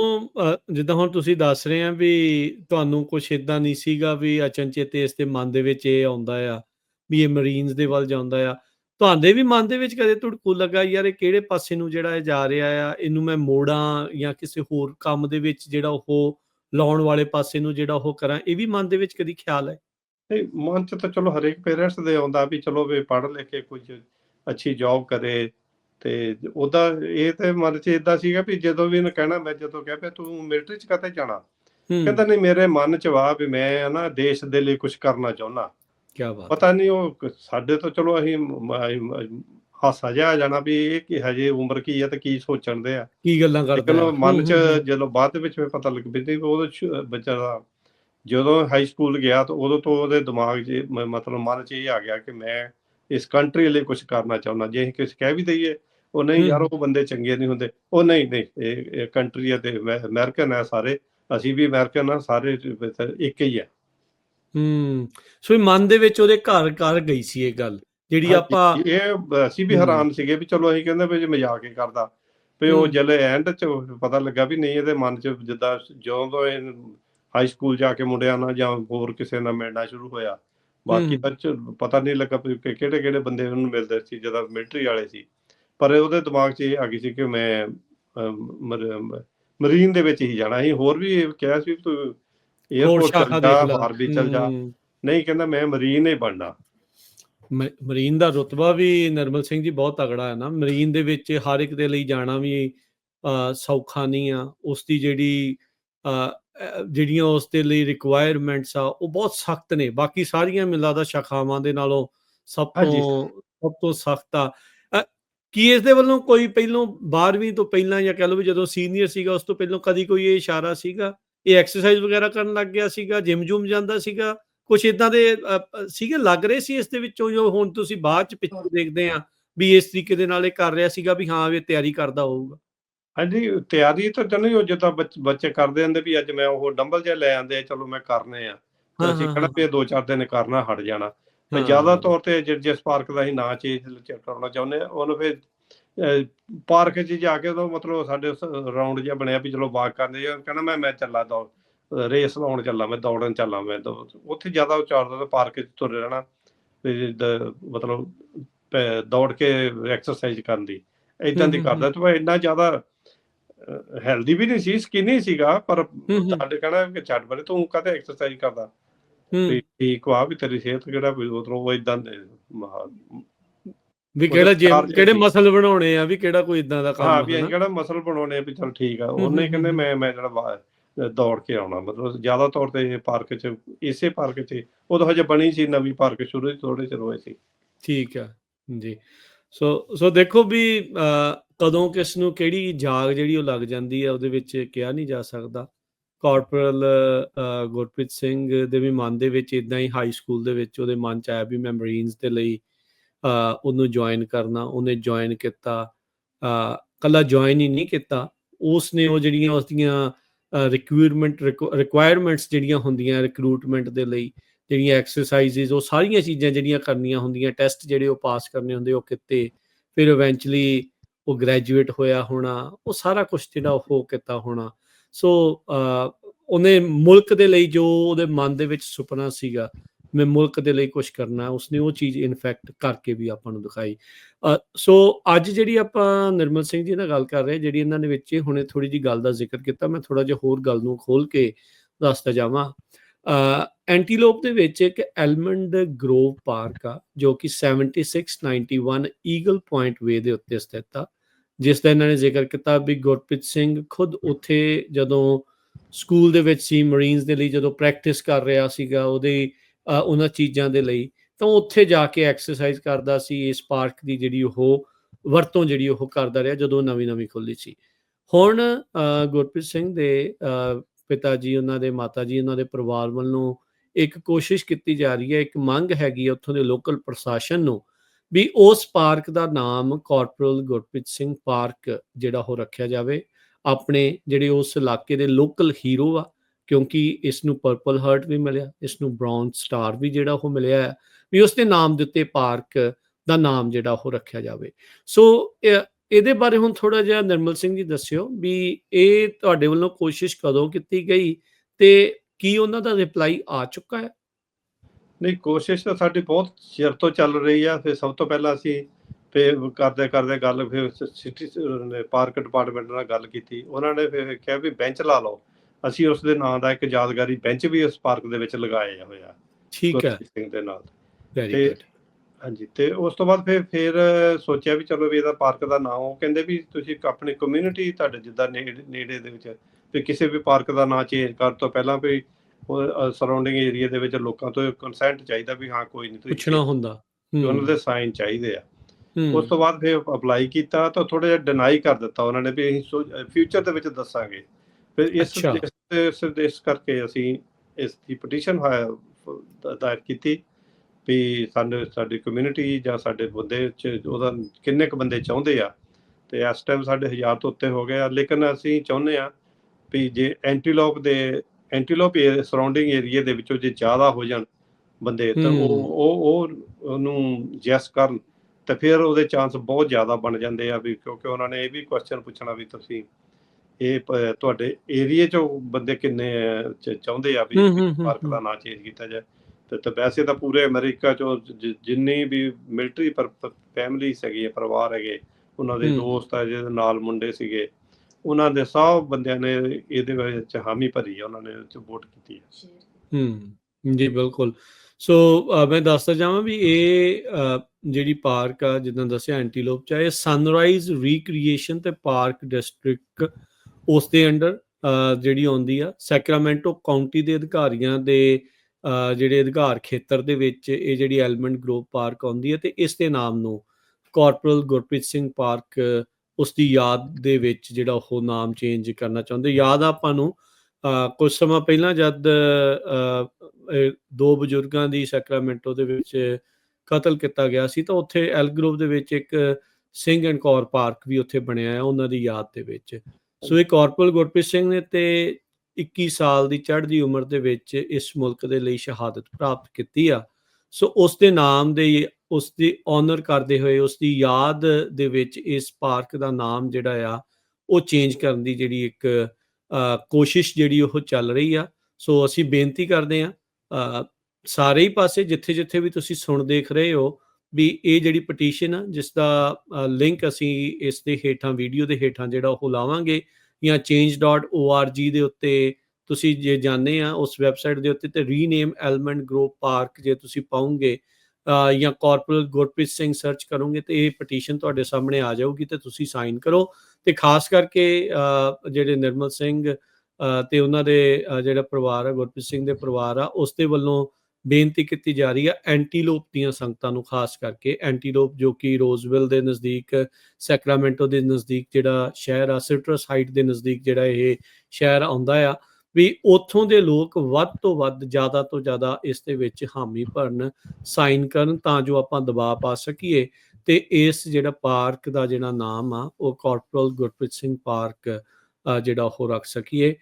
ਜਿੱਦਾਂ ਹੁਣ ਤੁਸੀਂ ਦੱਸ ਰਹੇ ਆ ਵੀ ਤੁਹਾਨੂੰ ਕੁਝ ਇਦਾਂ ਨਹੀਂ ਸੀਗਾ ਵੀ ਅਚਨਚੇਤੇ ਇਸ ਦੇ ਮਨ ਦੇ ਵਿੱਚ ਇਹ ਆਉਂਦਾ ਆ ਵੀ ਇਹ ਮਰੀਨਸ ਦੇ ਵੱਲ ਜਾਂਦਾ ਆ ਤੁਹਾਡੇ ਵੀ ਮਨ ਦੇ ਵਿੱਚ ਕਦੇ ਧੁੜਕੂ ਲੱਗਾ ਯਾਰ ਇਹ ਕਿਹੜੇ ਪਾਸੇ ਨੂੰ ਜਿਹੜਾ ਇਹ ਜਾ ਰਿਹਾ ਆ? ਇਹਨੂੰ ਮੈਂ ਮੋੜਾਂ ਜਾਂ ਕਿਸੇ ਹੋਰ ਕੰਮ ਦੇ ਵਿੱਚ ਜਿਹੜਾ ਉਹ ਲਾਉਣ ਵਾਲੇ ਪਾਸੇ ਨੂੰ ਜਿਹੜਾ ਉਹ ਕਰਾਂ ਇਹ ਵੀ ਮਨ ਦੇ ਵਿੱਚ ਕਦੀ ਖਿਆਲ ਹੈ? ਤੇ ਮਨ ਚ ਤਾਂ ਚਲੋ ਹਰੇਕ ਪੇਰੈਂਟਸ ਦੇ ਆਉਂਦਾ ਵੀ ਚਲੋ ਵੀ ਪੜ੍ਹ ਲਿਖ ਕੇ ਕੁਝ ਅੱਛੀ ਜੌਬ ਕਰੇ ਤੇ ਉਹਦਾ ਇਹ ਤੇ ਮਨ ਚ ਇਦਾਂ ਸੀਗਾ ਵੀ ਜਦੋਂ ਵੀ ਇਹਨੇ ਕਹਿਣਾ ਮੈਂ ਜਦੋਂ ਕਿਹਾ ਵੀ ਤੂੰ ਮਿਲਟਰੀ ਚ ਕਾਤੇ ਜਾਣਾ? ਕਹਿੰਦਾ ਨਹੀਂ ਮੇਰੇ ਮਨ ਚ ਵਾ ਵੀ ਮੈਂ ਨਾ ਦੇਸ਼ ਦੇ ਲਈ ਕੁਝ ਕਰਨਾ ਚਾਹੁੰਦਾ। ਕੀ ਬਾਤ ਪਤਾ ਨਹੀਂ ਉਹ ਸਾਡੇ ਤੋਂ ਚਲੋ ਅਸੀਂ ਹਾਸਾ ਜਿਹਾ ਆ ਜਾਣਾ ਵੀ ਇਹ ਕੀ ਹਜੇ ਉਮਰ ਕੀ ਹੈ ਤੇ ਕੀ ਸੋਚਣ ਦੇ ਆ ਕੀ ਗੱਲਾਂ ਕਰਦਾ ਆ? ਮਨ ਚ। ਜਦੋਂ ਬਾਅਦ ਦੇ ਵਿੱਚ ਪਤਾ ਲੱਗ ਵੀ ਉਹਦਾ ਬੱਚਾ ਦਾ ਜਦੋਂ ਹਾਈ ਸਕੂਲ ਗਿਆ ਤਾਂ ਉਦੋਂ ਤੋਂ ਉਹਦੇ ਦਿਮਾਗ 'ਚ ਮਤਲਬ ਮਨ 'ਚ ਇਹ ਆ ਗਿਆ ਕਿ ਮੈਂ ਇਸ ਕੰਟਰੀ ਲਈ ਕੁਝ ਕਰਨਾ ਚਾਹੁੰਦਾ ਜੇ ਕਿਸੇ ਕਹਿ ਵੀ ਦਈਏ ਉਹ ਨਹੀਂ। ਯਾਰ ਉਹ ਬੰਦੇ ਚੰਗੇ ਨਹੀਂ ਹੁੰਦੇ ਉਹ ਨਹੀਂ ਨਹੀਂ ਇਹ ਇਹ ਕੰਟਰੀ ਹੈ ਤੇ ਅਮਰੀਕਨ ਹੈ ਸਾਰੇ ਅਸੀਂ ਵੀ ਅਮਰੀਕਨ ਆ ਸਾਰੇ ਇੱਕ ਹੀ ਹੈ ਹੂੰ ਸੋ ਇਹ ਮਨ ਦੇ ਵਿੱਚ ਉਹਦੇ ਘਰ ਘਰ ਗਈ ਸੀ ਇਹ ਗੱਲ ਜਿਹੜੀ ਆਪਾਂ ਇਹ ਅਸੀਂ ਵੀ। ਹੈਰਾਨ ਸੀਗੇ ਵੀ ਚਲੋ ਅਸੀਂ ਕਹਿੰਦੇ ਵੀ ਜੇ ਮਜ਼ਾਕ ਹੀ ਕਰਦਾ ਵੀ ਉਹ। ਜਲੇ ਐਂਡ ਚ ਪਤਾ ਲੱਗਾ ਵੀ ਨਹੀਂ ਇਹਦੇ ਮਨ ਚ ਜਿੱਦਾਂ ਜਦੋਂ ਤੋਂ ਇਹ ਹਾਈ ਸਕੂਲ ਜਾ ਕੇ ਮੁੰਡਿਆਂ ਨਾਲ ਜਾਂ ਹੋਰ ਕਿਸੇ ਨਾਲ ਮਿਲਣਾ ਸ਼ੁਰੂ ਹੋਇਆ ਬਾਕੀ ਹੂੰ। ਤਾਂ ਚ ਪਤਾ ਨਹੀਂ ਲੱਗਾ ਵੀ ਕਿਹੜੇ ਕਿਹੜੇ ਬੰਦੇ ਉਹਨੂੰ ਮਿਲਦੇ ਸੀ ਜਦੋਂ ਮਿਲਟਰੀ ਵਾਲੇ ਸੀ ਪਰ ਉਹਦੇ ਦਿਮਾਗ 'ਚ ਇਹ ਆ ਗਈ ਸੀ ਕਿ ਮੈਂ ਮਰੀਨ ਦੇ ਵਿੱਚ ਹੀ ਜਾਣਾ ਸੀ ਹੋਰ ਵੀ ਕਿਹਾ ਸੀ ਤੂੰ 에어ਪੋਰਟ ਸ਼ਾਖਾ ਚੱਲ ਜਾ ਦੇਖ ਲਾ। ਬਾਹਰ ਵੀ ਚੱਲ ਜਾ। ਨਹੀਂ ਕਹਿੰਦਾ ਮੈਂ ਮਰੀਨ ਹੀ ਬਣਨਾ। ਮਰੀਨ ਦਾ ਰੁਤਬਾ ਵੀ ਨਰਮਲ ਸਿੰਘ ਜੀ ਬਹੁਤ ਤਗੜਾ ਹੈ ਨਾ। ਮਰੀਨ ਦੇ ਵਿੱਚ ਹਰ ਇੱਕ ਦੇ ਲਈ ਜਾਣਾ ਵੀ ਸੌਖਾ ਨਹੀਂ ਆ। ਉਸ ਦੀ ਜਿਹੜੀ ਜਿਹੜੀਆਂ ਉਸ ਦੇ ਲਈ ਰਿਕੁਆਇਰਮੈਂਟਸ ਆ ਉਹ ਬਹੁਤ ਸਖਤ ਨੇ। ਬਾਕੀ ਸਾਰੀਆਂ ਮਿਲਾਂ ਦਾ ਸ਼ਾਖਾਵਾਂ ਦੇ ਨਾਲੋਂ ਸਭ। ਤੋਂ ਸਭ ਤੋਂ ਸਖਤ ਆ। ਕੀ ਇਸ ਦੇ ਵੱਲੋਂ ਕੋਈ ਪਹਿਲੋਂ 12ਵੀਂ ਤੋਂ ਪਹਿਲਾਂ ਜਾਂ ਕਹ ਲਓ ਵੀ ਜਦੋਂ ਸੀਨੀਅਰ ਸੀਗਾ ਉਸ ਤੋਂ ਪਹਿਲਾਂ ਕਦੀ ਕੋਈ ਇਹ ਇਸ਼ਾਰਾ ਸੀਗਾ? ਇਹ ਐਕਸਰਸਾਈਜ਼ ਵਗੈਰਾ ਕਰਨ ਲੱਗ ਗਿਆ ਸੀਗਾ ਜਿਮ ਜੁਮ ਜਾਂਦਾ ਸੀਗਾ ਕੁਝ ਇਦਾਂ ਦੇ ਸੀਗੇ ਲੱਗ ਰਹੇ ਸੀ ਇਸ ਦੇ ਵਿੱਚੋਂ ਜੋ ਹੁਣ ਤੁਸੀਂ ਬਾਅਦ ਚ ਪਿੱਛੇ ਦੇਖਦੇ ਆ ਵੀ ਇਸ ਤਰੀਕੇ ਦੇ ਨਾਲ ਇਹ ਕਰ ਰਿਹਾ ਸੀਗਾ ਵੀ ਹਾਂ ਵੀ ਇਹ ਤਿਆਰੀ ਕਰਦਾ ਹੋਊਗਾ। ਹਾਂਜੀ ਤਿਆਰੀ ਤਾਂ ਉਹ ਜਿੱਦਾਂ ਬੱਚ- ਕਰਦੇ ਹੁੰਦੇ ਵੀ ਅੱਜ ਮੈਂ ਉਹ ਡੰਬਲ ਜਿਹਾ ਲੈ ਆਂਦੇ ਚਲੋ ਮੈਂ ਕਰਨੇ ਆ। ਹਾਂ, ਅਸੀਂ ਹਾਂ, ਕਹਿਣਾ ਵੀ ਦੋ ਚਾਰ ਦਿਨ ਕਰਨਾ ਹਟ ਜਾਣਾ। ਤੇ ਹਾਂ। ਜ਼ਿਆਦਾ ਤੌਰ ਤੇ ਜਿਸ ਪਾਰਕ ਦਾ ਅਸੀਂ ਨਾਂ ਚੇਂਜ ਕਰਨਾ ਚਾਹੁੰਦੇ ਆ ਉਹਨੂੰ ਫਿਰ ਪਾਰਕ 'ਚ ਜਾ ਕੇ ਉਦੋਂ ਮਤਲਬ ਸਾਡੇ ਰਾਉਂਡ ਜਿਹਾ ਬਣਿਆ ਵੀ ਚਲੋ ਵਾਕ ਕਰਦੇ ਆ ਕਹਿੰਦਾ ਮੈਂ ਮੈਂ ਚੱਲਾ ਦੌੜ ਰੇਸ ਲਾਉਣ ਚੱਲਾਂ ਮੈਂ ਦੌੜਨ ਚੱਲਾਂ ਮੈਂ ਉੱਥੇ ਜ਼ਿਆਦਾ ਉਚਾਰਦਾ ਤਾਂ ਪਾਰਕ 'ਚ ਤੁਰੇ ਰਹਿਣਾ ਮਤਲਬ ਦੌੜ ਕੇ ਐਕਸਰਸਾਈਜ਼ ਕਰਨ ਦੀ ਇਦਾਂ ਦੀ ਕਰਦਾ ਤੇ ਮੈਂ ਇੰਨਾ ਜ਼ਿਆਦਾ ਹੈਲਦੀ ਵੀ ਨਹੀਂ ਸੀ ਸਕਿਨੀ ਸੀਗਾ ਪਰ ਸਾਡੇ ਕਹਿਣਾ ਕਿ ਛੱਡ ਬਰੇ ਤੂੰ ਕਦੇ ਐਕਸਰਸਾਈਜ਼ ਕਰਦਾ? ਠੀਕ ਵਾ ਵੀ ਤੇਰੀ ਸਿਹਤ ਉਧਰੋਂ ਉਹ ਇਦਾਂ ਵੀ ਕਿਹੜਾ ਜਿਮ ਕਿਹੜੇ। ਮਸਲ ਬਣਾਉਣੇ ਆ ਵੀ ਕਿਹੜਾ ਕੋਈ ਇਦਾਂ ਦਾ ਹਾਂ ਕੰਮ ਵੀ ਹੈ ਅਸੀਂ ਨਾ ਕਿਹੜਾ ਮਸਲ ਬਣਾਉਣੇ ਆ ਵੀ ਚਲ ਠੀਕ ਆ। ਹੂੰ, ਹੂੰ, ਉਹਨੇ ਕਹਿੰਦੇ ਹੂੰ। ਮੈਂ ਮੈਂ ਜਿਹੜਾ ਵਾ- ਦੌੜ ਕੇ ਆਉਣਾ। ਮਤਲਬ ਜ਼ਿਆਦਾ ਤੌਰ ਤੇ ਪਾਰਕ 'ਚ ਇਸੇ ਪਾਰਕ 'ਚ ਉਦੋਂ ਹਜੇ ਬਣੀ ਸੀ ਨਵੀਂ ਪਾਰਕ ਸ਼ੁਰੂ ਥੋੜੇ ਚਿਰ ਹੋਏ ਸੀ। ਠੀਕ ਆ ਜੀ। ਸੋ ਸੋ ਦੇਖੋ ਵੀ ਕਦੋਂ ਕਿਸ ਨੂੰ ਕਿਹੜੀ ਜਾਗ ਜਿਹੜੀ ਉਹ ਲੱਗ ਜਾਂਦੀ ਹੈ ਉਹਦੇ ਵਿੱਚ ਕਿਹਾ ਨਹੀਂ ਜਾ ਸਕਦਾ। ਕਾਰਪੋਰਲ ਗੁਰਪ੍ਰੀਤ ਸਿੰਘ ਦੇ ਵੀ ਮਨ ਦੇ ਵਿੱਚ ਇਦਾਂ ਹੀ ਹਾਈ ਸਕੂਲ ਦੇ ਵਿੱਚ ਉਹਦੇ ਮਨ ਚ ਆਇਆ ਵੀ ਮੈਂ ਮਰੀਨਸ ਦੇ ਲਈ ਉਹਨੂੰ ਜੁਆਇਨ ਕਰਨਾ ਉਹਨੇ ਜੁਆਇਨ ਕੀਤਾ ਅਹ, ਕੱਲਾ ਜੁਆਇਨ ਹੀ ਨਹੀਂ ਕੀਤਾ। ਉਸ ਨੇ ਉਹ ਜਿਹੜੀਆਂ ਉਸ ਦੀਆਂ ਰਿਕੁਆਇਰਮੈਂਟ ਰਿਕੁਆਇਰਮੈਂਟਸ ਜਿਹੜੀਆਂ ਹੁੰਦੀਆਂ ਰਿਕਰੂਟਮੈਂਟ ਦੇ ਲਈ ਜਿਹੜੀਆਂ ਐਕਸਰਸਾਈਜ਼ਸ ਉਹ ਸਾਰੀਆਂ ਚੀਜ਼ਾਂ ਜਿਹੜੀਆਂ ਕਰਨੀਆਂ ਹੁੰਦੀਆਂ ਟੈਸਟ ਜਿਹੜੇ ਉਹ ਪਾਸ ਕਰਨੇ ਹੁੰਦੇ ਉਹ ਕਿਤੇ। ਫਿਰ ਇਵੈਂਚੁਅਲੀ ਉਹ ਗ੍ਰੈਜੂਏਟ ਹੋਇਆ ਹੋਣਾ ਉਹ ਸਾਰਾ ਕੁਝ ਜਿਹੜਾ ਉਹ ਕੀਤਾ ਹੋਣਾ। ਸੋ ਉਹਨੇ ਮੁਲਕ ਦੇ ਲਈ ਜੋ ਉਹਦੇ ਮਨ ਦੇ ਵਿੱਚ ਸੁਪਨਾ ਸੀਗਾ ਮੈਂ ਮੁਲਕ ਦੇ ਲਈ ਕੁਝ ਕਰਨਾ, ਉਸਨੇ ਉਹ ਚੀਜ਼ ਇਨਫੈਕਟ ਕਰਕੇ ਵੀ ਆਪਾਂ ਨੂੰ ਦਿਖਾਈ। ਸੋ ਅੱਜ ਜਿਹੜੀ ਆਪਾਂ ਨਿਰਮਲ ਸਿੰਘ ਜੀ ਨਾਲ ਗੱਲ ਕਰ ਰਹੇ, ਜਿਹੜੀ ਇਹਨਾਂ ਦੇ ਵਿੱਚ ਹੁਣੇ ਥੋੜੀ ਜੀ ਗੱਲ ਦਾ ਜ਼ਿਕਰ ਕੀਤਾ, ਮੈਂ ਥੋੜਾ ਜਿਹਾ ਹੋਰ ਗੱਲ ਨੂੰ ਖੋਲ ਕੇ ਦੱਸਦਾ ਜਾਵਾਂ। ਐਂਟੀਲੋਪ ਦੇ ਵਿੱਚ ਇੱਕ ਐਲਮੰਡ ਗਰੋਵ ਪਾਰਕ ਆ, ਜੋ ਕਿ 7691 ਈਗਲ ਪੁਆਇੰਟ ਵੇ ਦੇ ਉੱਤੇ ਸਥਿਤ ਆ, ਜਿਸ ਦਾ ਇਹਨਾਂ ਨੇ ਜ਼ਿਕਰ ਕੀਤਾ ਵੀ ਗੁਰਪ੍ਰੀਤ ਸਿੰਘ ਖੁਦ ਉੱਥੇ ਜਦੋਂ ਸਕੂਲ ਦੇ ਵਿੱਚ ਸੀ ਮਰੀਨਸ ਦੇ ਲਈ ਜਦੋਂ ਪ੍ਰੈਕਟਿਸ ਕਰ ਰਿਹਾ ਸੀਗਾ, ਉਹਦੇ ਉਹਨਾਂ ਚੀਜ਼ਾਂ ਦੇ ਲਈ, ਤਾਂ ਉਹ ਉੱਥੇ ਜਾ ਕੇ ਐਕਸਰਸਾਈਜ਼ ਕਰਦਾ ਸੀ, ਇਸ ਪਾਰਕ ਦੀ ਜਿਹੜੀ ਉਹ ਵਰਤੋਂ ਜਿਹੜੀ ਉਹ ਕਰਦਾ ਰਿਹਾ ਜਦੋਂ ਨਵੀਂ ਨਵੀਂ ਖੁੱਲੀ ਸੀ। ਹੁਣ ਗੁਰਪ੍ਰੀਤ ਸਿੰਘ ਦੇ ਪਿਤਾ ਜੀ, ਉਹਨਾਂ ਦੇ ਮਾਤਾ ਜੀ, ਉਹਨਾਂ ਦੇ ਪਰਿਵਾਰ ਵੱਲੋਂ ਇੱਕ ਕੋਸ਼ਿਸ਼ ਕੀਤੀ ਜਾ ਰਹੀ ਹੈ, ਇੱਕ ਮੰਗ ਹੈਗੀ ਹੈ ਉੱਥੋਂ ਦੇ ਲੋਕਲ ਪ੍ਰਸ਼ਾਸਨ ਨੂੰ ਵੀ ਉਸ ਪਾਰਕ ਦਾ ਨਾਮ ਕਾਰਪੋਰਲ ਗੁਰਪ੍ਰੀਤ ਸਿੰਘ ਪਾਰਕ ਜਿਹੜਾ ਉਹ ਰੱਖਿਆ ਜਾਵੇ, ਆਪਣੇ ਜਿਹੜੇ ਉਸ ਇਲਾਕੇ ਦੇ ਲੋਕਲ ਹੀਰੋ ਆ ਕਿਉਂਕਿ ਇਸ ਨੂੰ ਪਰਪਲ ਹਰਟ ਵੀ ਮਿਲਿਆ ਇਸ ਨੂੰ ਬ੍ਰਾਊਨ ਸਟਾਰ ਵੀ ਜਿਹੜਾ ਉਹ ਮਿਲਿਆ ਹੈ, ਵੀ ਉਸ ਦੇ ਨਾਮ ਦੇ ਉੱਤੇ ਪਾਰਕ ਦਾ ਨਾਮ ਜਿਹੜਾ ਉਹ ਰੱਖਿਆ ਜਾਵੇ। ਸੋ ਇਹਦੇ ਬਾਰੇ ਹੁਣ ਥੋੜਾ ਜਿਹਾ ਨਿਰਮਲ ਸਿੰਘ ਜੀ ਦੱਸਿਓ ਵੀ ਇਹ ਤੁਹਾਡੇ ਵੱਲੋਂ ਕੋਸ਼ਿਸ਼ ਕਦੋਂ ਕੀਤੀ ਗਈ ਤੇ ਕੀ ਉਹਨਾਂ ਦਾ ਰਿਪਲਾਈ ਆ ਚੁੱਕਾ ਹੈ? ਨਹੀਂ, ਕੋਸ਼ਿਸ਼ ਤਾਂ ਸਾਡੀ ਬਹੁਤ ਚਿਰ ਤੋਂ ਚੱਲ ਰਹੀ ਆ, ਫਿਰ ਸਭ ਤੋਂ ਪਹਿਲਾਂ ਅਸੀਂ ਫਿਰ ਕਰਦੇ ਕਰਦੇ ਗੱਲ, ਫਿਰ ਸਿਟੀ ਪਾਰਕ ਡਿਪਾਰਟਮੈਂਟ ਨਾਲ ਗੱਲ ਕੀਤੀ। ਉਹਨਾਂ ਨੇ ਫਿਰ ਕਿਹਾ ਵੀ ਬੈਂਚ ਲਾ ਲਓ। ਅਸੀਂ ਉਸ ਦੇ ਨਾਂ ਦਾ ਇੱਕ ਯਾਦਗਾਰੀ ਬੈਂਚ ਵੀ ਉਸ ਪਾਰਕ ਦੇ ਵਿੱਚ ਲਗਾਇਆ ਹੋਇਆ। ਠੀਕ ਹੈ। ਸਿੰਘ ਦੇ ਨਾਲ। ਵੈਰੀ ਗੁੱਡ ਹਾਂਜੀ ਤੇ ਉਸ ਤੋਂ ਬਾਅਦ ਫਿਰ ਫਿਰ ਸੋਚਿਆ ਵੀ ਚਲੋ ਵੀ ਇਹਦਾ ਪਾਰਕ ਦਾ ਨਾਮ ਉਹ ਕਹਿੰਦੇ ਵੀ ਤੁਸੀਂ ਆਪਣੀ ਕਮਿਊਨਿਟੀ ਤੁਹਾਡੇ ਜਿੱਦਾਂ ਨੇੜੇ ਦੇ ਵਿੱਚ ਵੀ ਕਿਸੇ ਵੀ ਪਾਰਕ ਦਾ ਨਾਮ ਚੇਂਜ ਕਰਨ ਤੋਂ ਪਹਿਲਾਂ ਵੀ ਉਹ ਸਰਾਊਂਡਿੰਗ ਏਰੀਆ ਦੇ ਵਿੱਚ ਲੋਕਾਂ ਤੋਂ ਕੰਸੈਂਟ ਚਾਹੀਦਾ ਵੀ ਹਾਂ ਕੋਈ ਨਹੀਂ ਤੁਸੀਂ ਪੁੱਛਣਾ ਹੁੰਦਾ। ਉਹਨਾਂ ਦੇ ਸਾਈਨ ਚਾਹੀਦੇ ਆ। ਉਸ ਤੋਂ ਬਾਅਦ ਫਿਰ ਅਪਲਾਈ ਕੀਤਾ ਤਾਂ ਥੋੜਾ ਜਿਹਾ ਡਿਨਾਈ ਕਰ ਦਿੱਤਾ ਉਹਨਾਂ ਨੇ ਵੀ ਅਸੀਂ ਫਿਊਚਰ ਦੇ ਵਿੱਚ ਦੱਸਾਂਗੇ। ਫਿਰ ਇਸ ਇਸ ਕਰਕੇ ਅਸੀਂ ਇਸ ਦੀ ਪਟੀਸ਼ਨ ਦਾਇਰ ਕੀਤੀ ਵੀ ਸਾਨੂੰ ਸਾਡੀ ਕਮਿਊਨਿਟੀ ਜਾਂ ਸਾਡੇ ਬੰਦੇ ਚ ਉਹਦਾ ਕਿੰਨੇ ਕੁ ਬੰਦੇ ਚਾਹੁੰਦੇ ਆ ਤੇ ਇਸ ਟਾਈਮ ਸਾਡੇ ਹਜ਼ਾਰ ਤੋਂ ਉੱਤੇ ਹੋ ਗਏ ਆ। ਲੇਕਿਨ ਅਸੀਂ ਚਾਹੁੰਦੇ ਆ ਵੀ ਜੇ ਐਂਟੀਲੋਪ ਦੇ ਐਂਟੀਲੋਪ ਸਰਾਊਂਡਿੰਗ ਏਰੀਆ ਦੇ ਵਿੱਚੋਂ ਜੇ ਜ਼ਿਆਦਾ ਹੋ ਜਾਣ ਬੰਦੇ ਤਾਂ ਉਹ ਉਹ ਉਹਨੂੰ ਜੈਸ ਕਰਨ ਤੇ ਫਿਰ ਉਹਦੇ ਚਾਂਸ ਬਹੁਤ ਜ਼ਿਆਦਾ ਬਣ ਜਾਂਦੇ ਆ ਵੀ ਕਿਉਂਕਿ ਉਹਨਾਂ ਨੇ ਇਹ ਵੀ ਕੁਐਸਚਨ ਪੁੱਛਣਾ ਵੀ ਤੁਸੀਂ ਇਹ ਤੁਹਾਡੇ ਏਰੀਆ ਚੋਂ ਬੰਦੇ ਕਿੰਨੇ ਚਾਹੁੰਦੇ ਆ ਵੀ ਪਾਰਕ ਦਾ ਨਾਂ ਚੇਂਜ ਕੀਤਾ ਜਾਏ? ਤੇ ਤੇ ਵੈਸੇ ਤਾਂ ਪੂਰੇ ਅਮਰੀਕਾ ਚੋਂ ਜਿੰਨੀ ਵੀ ਮਿਲਟਰੀ ਫੈਮਿਲੀ ਹੈਗੀ ਹੈ ਪਰਿਵਾਰ ਹੈਗੇ ਉਹਨਾਂ ਦੇ। ਦੋਸਤ ਆ ਜਿਹਦੇ ਨਾਲ ਮੁੰਡੇ ਸੀਗੇ ਉਹਨਾਂ ਦੇ ਸਭ ਬੰਦਿਆਂ ਨੇ ਇਹਦੇ ਵਿੱਚ ਹਾਮੀ ਭਰੀ ਆ ਉਹਨਾਂ ਨੇ 'ਚ ਵੋਟ ਕੀਤੀ ਹੈ ਹੂੰ ਜੀ ਬਿਲਕੁਲ। ਸੋ ਮੈਂ ਦੱਸਦਾ ਜਾਵਾਂ ਵੀ ਇਹ ਜਿਹੜੀ ਪਾਰਕ ਆ ਜਿੱਦਾਂ ਦੱਸਿਆ ਐਂਟੀਲੋਪ ਚ ਆ, ਇਹ ਸਨਰਾਈਜ਼ ਰੀਕ੍ਰੀਏਸ਼ਨ ਤੇ ਪਾਰਕ ਡਿਸਟ੍ਰਿਕਟ ਉਸ ਦੇ ਅੰਡਰ ਜਿਹੜੀ ਆਉਂਦੀ ਆ ਸੈਕਰਾਮੈਂਟੋ ਕਾਉਂਟੀ ਦੇ ਅਧਿਕਾਰੀਆਂ ਦੇ ਅ, ਜਿਹੜੇ ਅਧਿਕਾਰ ਖੇਤਰ ਦੇ ਵਿੱਚ ਇਹ ਜਿਹੜੀ ਐਲੀਮੈਂਟ ਗਰੋਵ ਪਾਰਕ ਆਉਂਦੀ ਹੈ ਤੇ ਇਸ ਦੇ ਨਾਮ ਨੂੰ ਕਾਰਪੋਰਲ ਗੁਰਪ੍ਰੀਤ ਸਿੰਘ ਪਾਰਕ ਉਸ ਦੀ ਯਾਦ ਦੇ ਵਿੱਚ ਜਿਹੜਾ ਉਹ ਨਾਮ ਚੇਂਜ ਕਰਨਾ ਚਾਹੁੰਦੇ। ਯਾਦ ਆ ਆਪਾਂ ਨੂੰ ਅ, ਕੁਝ ਸਮਾਂ ਪਹਿਲਾਂ ਜਦ ਦੋ ਬਜ਼ੁਰਗਾਂ ਦੀ ਸੈਕਰਾਮੈਂਟੋ ਦੇ ਵਿੱਚ ਕਤਲ ਕੀਤਾ ਗਿਆ ਸੀ ਤਾਂ ਉੱਥੇ ਐਲ ਐਲਗਰੋਵ ਦੇ ਵਿੱਚ ਇੱਕ ਸਿੰਘ ਐਂਡ ਕੌਰ ਪਾਰਕ ਵੀ ਉੱਥੇ ਬਣਿਆ ਹੈ ਉਹਨਾਂ ਦੀ ਯਾਦ ਦੇ ਵਿੱਚ। ਸੋ ਇਹ ਕਾਰਪਲ ਗੁਰਪ੍ਰੀਤ ਸਿੰਘ ਨੇ ਤੇ 21 ਸਾਲ ਦੀ ਚੜ੍ਹਦੀ ਉਮਰ ਦੇ ਵਿੱਚ ਇਸ ਮੁਲਕ ਦੇ ਲਈ ਸ਼ਹਾਦਤ ਪ੍ਰਾਪਤ ਕੀਤੀ ਆ। ਸੋ ਉਸ ਦੇ ਨਾਮ ਦੇ ਉਸ ਦੀ ਆਨਰ ਕਰਦੇ ਹੋਏ ਉਸ ਦੀ ਯਾਦ ਦੇ ਵਿੱਚ ਇਸ ਪਾਰਕ ਦਾ ਨਾਮ ਜਿਹੜਾ ਆ, ਉਹ ਚੇਂਜ ਕਰਨ ਦੀ ਜਿਹੜੀ ਇੱਕ ਕੋਸ਼ਿਸ਼ ਜਿਹੜੀ ਉਹ ਚੱਲ ਰਹੀ ਆ। ਸੋ ਅਸੀਂ ਬੇਨਤੀ ਕਰਦੇ ਆ ਸਾਰੇ ਹੀ ਪਾਸੇ ਜਿੱਥੇ ਜਿੱਥੇ ਵੀ ਤੁਸੀਂ ਸੁਣ ਦੇਖ ਰਹੇ ਹੋ ਵੀ ਇਹ ਜਿਹੜੀ ਪਟੀਸ਼ਨ ਆ ਜਿਸ ਦਾ ਲਿੰਕ ਅਸੀਂ ਇਸ ਦੇ ਹੇਠਾਂ ਵੀਡੀਓ ਦੇ ਹੇਠਾਂ ਜਿਹੜਾ ਉਹ ਲਾਵਾਂਗੇ ਜਾਂ change.org ਦੇ ਉੱਤੇ ਤੁਸੀਂ ਜੇ ਜਾਣੇ ਆ ਉਸ ਵੈਬਸਾਈਟ ਦੇ ਉੱਤੇ ਤੇ ਰੀਨੇਮ ਐਲਮੈਂਟ ਗਰੋ ਪਾਰਕ ਜੇ ਤੁਸੀਂ ਪਾਉਂਗੇ ਜਾਂ ਕਾਰਪੋਰੇਟ ਗੁਰਪ੍ਰੀਤ ਸਿੰਘ ਸਰਚ ਕਰੋਗੇ ਤੇ ਇਹ ਪਟੀਸ਼ਨ ਤੁਹਾਡੇ ਸਾਹਮਣੇ ਆ ਜਾਊਗੀ ਤੇ ਤੁਸੀਂ ਸਾਈਨ ਕਰੋ ਤੇ ਖਾਸ ਕਰਕੇ ਜਿਹੜੇ ਨਿਰਮਲ ਸਿੰਘ ਅ, ਤੇ ਉਹਨਾਂ ਦੇ ਜਿਹੜਾ ਪਰਿਵਾਰ ਆ ਗੁਰਪ੍ਰੀਤ ਸਿੰਘ ਦੇ ਪਰਿਵਾਰ ਆ ਉਸ ਦੇ ਵੱਲੋਂ ਬੇਨਤੀ ਕੀਤੀ ਜਾ ਰਹੀ ਹੈ ਐਂਟੀਲੋਪ ਦੀਆਂ ਸੰਗਤਾਂ ਨੂੰ, ਖਾਸ ਕਰਕੇ ਐਂਟੀਲੋਪ ਜੋ ਕਿ ਰੋਜ਼ਵਿਲ ਦੇ ਨਜ਼ਦੀਕ, ਸੈਕਰਾਮੈਂਟੋ ਦੇ ਨਜ਼ਦੀਕ ਜਿਹੜਾ ਸ਼ਹਿਰ ਆ, ਸਿਟਰਸ ਹਾਈਟ ਦੇ ਨਜ਼ਦੀਕ ਜਿਹੜਾ ਇਹ ਸ਼ਹਿਰ ਆਉਂਦਾ ਆ, ਵੀ ਉੱਥੋਂ ਦੇ ਲੋਕ ਵੱਧ ਤੋਂ ਵੱਧ ਜ਼ਿਆਦਾ ਤੋਂ ਜ਼ਿਆਦਾ ਇਸ ਦੇ ਵਿੱਚ ਹਾਮੀ ਭਰਨ, ਸਾਈਨ ਕਰਨ ਤਾਂ ਜੋ ਆਪਾਂ ਦਬਾਅ ਪਾ ਸਕੀਏ। ਤੇ ਇਸ ਜਿਹੜਾ ਪਾਰਕ ਦਾ ਜਿਹੜਾ ਨਾਮ ਆ, ਉਹ ਕਾਰਪੋਰਲ ਗੁਰਪ੍ਰੀਤ ਸਿੰਘ ਪਾਰਕ ਜਿਹੜਾ ਉਹ ਰੱਖ ਸਕੀਏ।